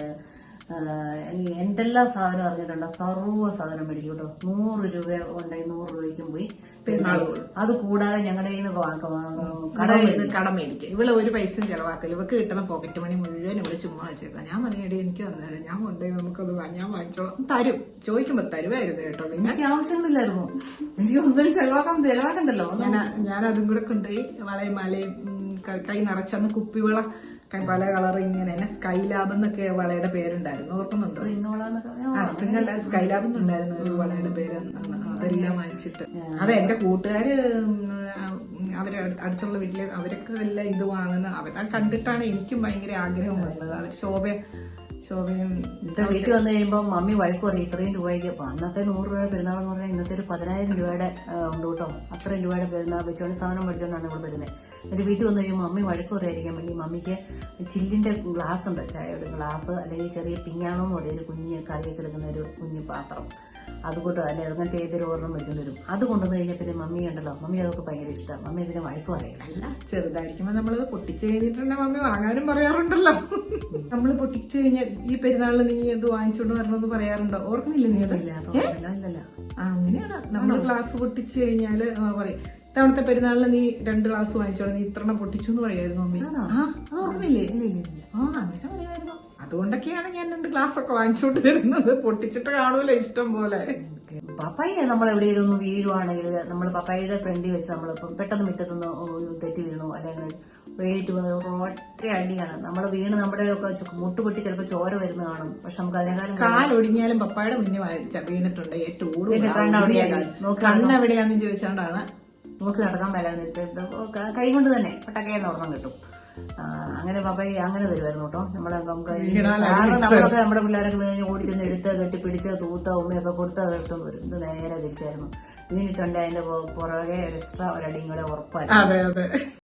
എന്തെല്ലാം സാധനം അറിഞ്ഞിട്ടുണ്ടോ? സർവ സാധനം മേടിക്കും കേട്ടോ. നൂറ് രൂപ ഉണ്ടായി നൂറ് രൂപയ്ക്കും പോയി.
പിന്നെ
അത് കൂടാതെ ഞങ്ങളുടെ കയ്യിൽ നിന്ന്
കട നിന്ന് കടം മേടിക്കുക ഇവൾ ഒരു പൈസയും ചെലവാക്കില്ല. ഇവക്ക് കിട്ടണ പോക്കറ്റ് മണി മുഴുവൻ ഇവിടെ ചുമ്മാ വെച്ചേക്കാം ഞാൻ പറഞ്ഞേടി എനിക്ക് തന്നേരം. ഞാൻ കൊണ്ടുപോയി നമുക്കത് ഞാൻ വാങ്ങിച്ചോളാം. തരും. ചോദിക്കുമ്പോ തരുമായിരുന്നു കേട്ടോ.
എനിക്ക് ആവശ്യങ്ങളില്ലായിരുന്നു. എനിക്ക് ഒന്നും ചെലവാക്കാൻ ചെലവാക്കണ്ടല്ലോ.
ഞാൻ ഞാൻ അതും കൂടെ കൊണ്ടുപോയി വളയും മലയും കൈ നിറച്ചന്ന് കുപ്പിവള പല കളർ ഇങ്ങനെ തന്നെ സ്കൈ ലാബ് എന്നൊക്കെ വളയുടെ പേരുണ്ടായിരുന്നു. ഓർക്കുന്നുണ്ടോ? ആ സ്പ്രിംഗ് അല്ല സ്കൈ ലാബ് എന്നുണ്ടായിരുന്നു ഒരു വളയുടെ പേര്. അതെല്ലാം വാങ്ങിച്ചിട്ട് അത് എന്റെ കൂട്ടുകാര് അവരെ അവർ അടുത്തുള്ള വീട്ടിൽ അവരൊക്കെ എല്ലാം ഇത് വാങ്ങുന്ന അവരെ കണ്ടിട്ടാണ് എനിക്കും ഭയങ്കര ആഗ്രഹം വന്നത്. അവർ ശോഭ ശോഭയും
ഇന്നത്തെ വീട്ടിൽ വന്നു കഴിയുമ്പോൾ മമ്മി വഴക്ക് പറയും ഇത്രയും രൂപയ്ക്ക്. ഇപ്പൊ അന്നത്തെ നൂറ് രൂപയുടെ പെരുന്നാൾ എന്ന് പറഞ്ഞാൽ ഇന്നത്തെ ഒരു പതിനായിരം രൂപയുടെ ഉണ്ട് കേട്ടോ അത്രയും രൂപയുടെ പെരുന്നാൾ വെച്ചോണ്ട് സാധനം മേടിച്ചോണ്ടാണ് ഇവിടെ വരുന്നത് എന്നിട്ട് വീട്ടിൽ വന്നു കഴിയുമ്പോൾ മമ്മി വഴക്ക് പറയായിരിക്കാൻ വേണ്ടി മമ്മിക്ക് ചില്ലിന്റെ ഗ്ലാസ് ഉണ്ട് ചായയുടെ ഗ്ലാസ് അല്ലെങ്കിൽ ചെറിയ പിങ്ങാണോ എന്ന് പറയുന്ന ഒരു കുഞ്ഞ് കറിയൊക്കെ എടുക്കുന്ന ഒരു കുഞ്ഞ് പാത്രം. അതുകൊണ്ട് അല്ലെ അങ്ങനത്തെ ഏതൊരു ഓർമ്മ വെച്ചു വരും. അത് കൊണ്ടുവന്ന് കഴിഞ്ഞാൽ പിന്നെ മമ്മി ഉണ്ടല്ലോ മമ്മി അതൊക്കെ ഭയങ്കര ഇഷ്ടമാണ് മമ്മി പിന്നെ വഴക്ക് പറയില്ല
അല്ല ചെറുതായിരിക്കുമ്പോൾ നമ്മളത് പൊട്ടിച്ചു കഴിഞ്ഞിട്ടുണ്ടെങ്കിൽ മമ്മി വാങ്ങാനും പറയാറുണ്ടല്ലോ. നമ്മൾ പൊട്ടിച്ചു കഴിഞ്ഞാൽ ഈ പെരുന്നാളിൽ നീ എന്ത് വാങ്ങിച്ചോണ്ട് വരണമെന്ന് പറയാറുണ്ടോ? ഓർക്കുന്നില്ല നീ അതല്ല അങ്ങനെയാണ്? നമ്മൾ ഗ്ലാസ് പൊട്ടിച്ചു കഴിഞ്ഞാൽ ആ, പറയും ഇത്തവണത്തെ പെരുന്നാളിൽ നീ രണ്ട് ഗ്ലാസ് വാങ്ങിച്ചോളൂ നീ ഇത്രണ്ണം പൊട്ടിച്ചു എന്ന് പറയായിരുന്നു മമ്മി. ആ ഓർക്കുന്നില്ലേ? ആ അങ്ങനെ പറയായിരുന്നു. അതുകൊണ്ടൊക്കെയാണ് ഞാൻ രണ്ട് ഗ്ലാസ് ഒക്കെ വാങ്ങിച്ചോണ്ട് വരുന്നത്. പൊട്ടിച്ചിട്ട് കാണൂല ഇഷ്ടം പോലെ.
പപ്പായ നമ്മൾ എവിടെയെങ്കിലും ഒന്ന് വീഴുവാണെങ്കിൽ നമ്മൾ പപ്പായയുടെ ഫ്രണ്ടിൽ വെച്ച് നമ്മളിപ്പം പെട്ടെന്ന് മുറ്റത്തുനിന്ന് തെറ്റി വീണു അല്ലെങ്കിൽ വെയിറ്റ് വന്ന് ഒറ്റ അടിയാണ് നമ്മൾ വീണ് നമ്മുടെ ഒക്കെ മുട്ടുപൊട്ടി ചിലപ്പോൾ ചോര വരുന്ന കാണും. പക്ഷെ നമുക്ക് അതിനേക്കാളും
കാലൊടിഞ്ഞാലും പപ്പായുടെ മുന്നേ വായിച്ച വീണിട്ടുണ്ട്. ഏറ്റവും കൂടുതൽ. കണ്ണെവിടെയാന്ന് ചോദിച്ചോണ്ടാണ്.
നമുക്ക് നടക്കാൻ മേലാന്ന് വെച്ചാൽ കൈ കൊണ്ട് തന്നെ പട്ടക്കയെന്ന് ഓർമ്മ കിട്ടും. അങ്ങനെ പപ്പായി അങ്ങനെ തരുമായിരുന്നു കേട്ടോ. നമ്മളെ നമുക്ക് നമ്മളൊക്കെ നമ്മുടെ പിള്ളേരൊക്കെ വീണ് ഓടി ചെന്ന് എടുത്ത് കെട്ടിപ്പിടിച്ച് തൂത്ത ഉമ്മയൊക്കെ കൊടുത്ത് അതെടുത്ത് വരും ഇത് നേരെ തിരിച്ചായിരുന്നു. വീണിട്ടുണ്ട് അതിന്റെ പുറകെ എക്സ്ട്രാ ഒരടിയും കൂടെ ഉറപ്പായിരുന്നു.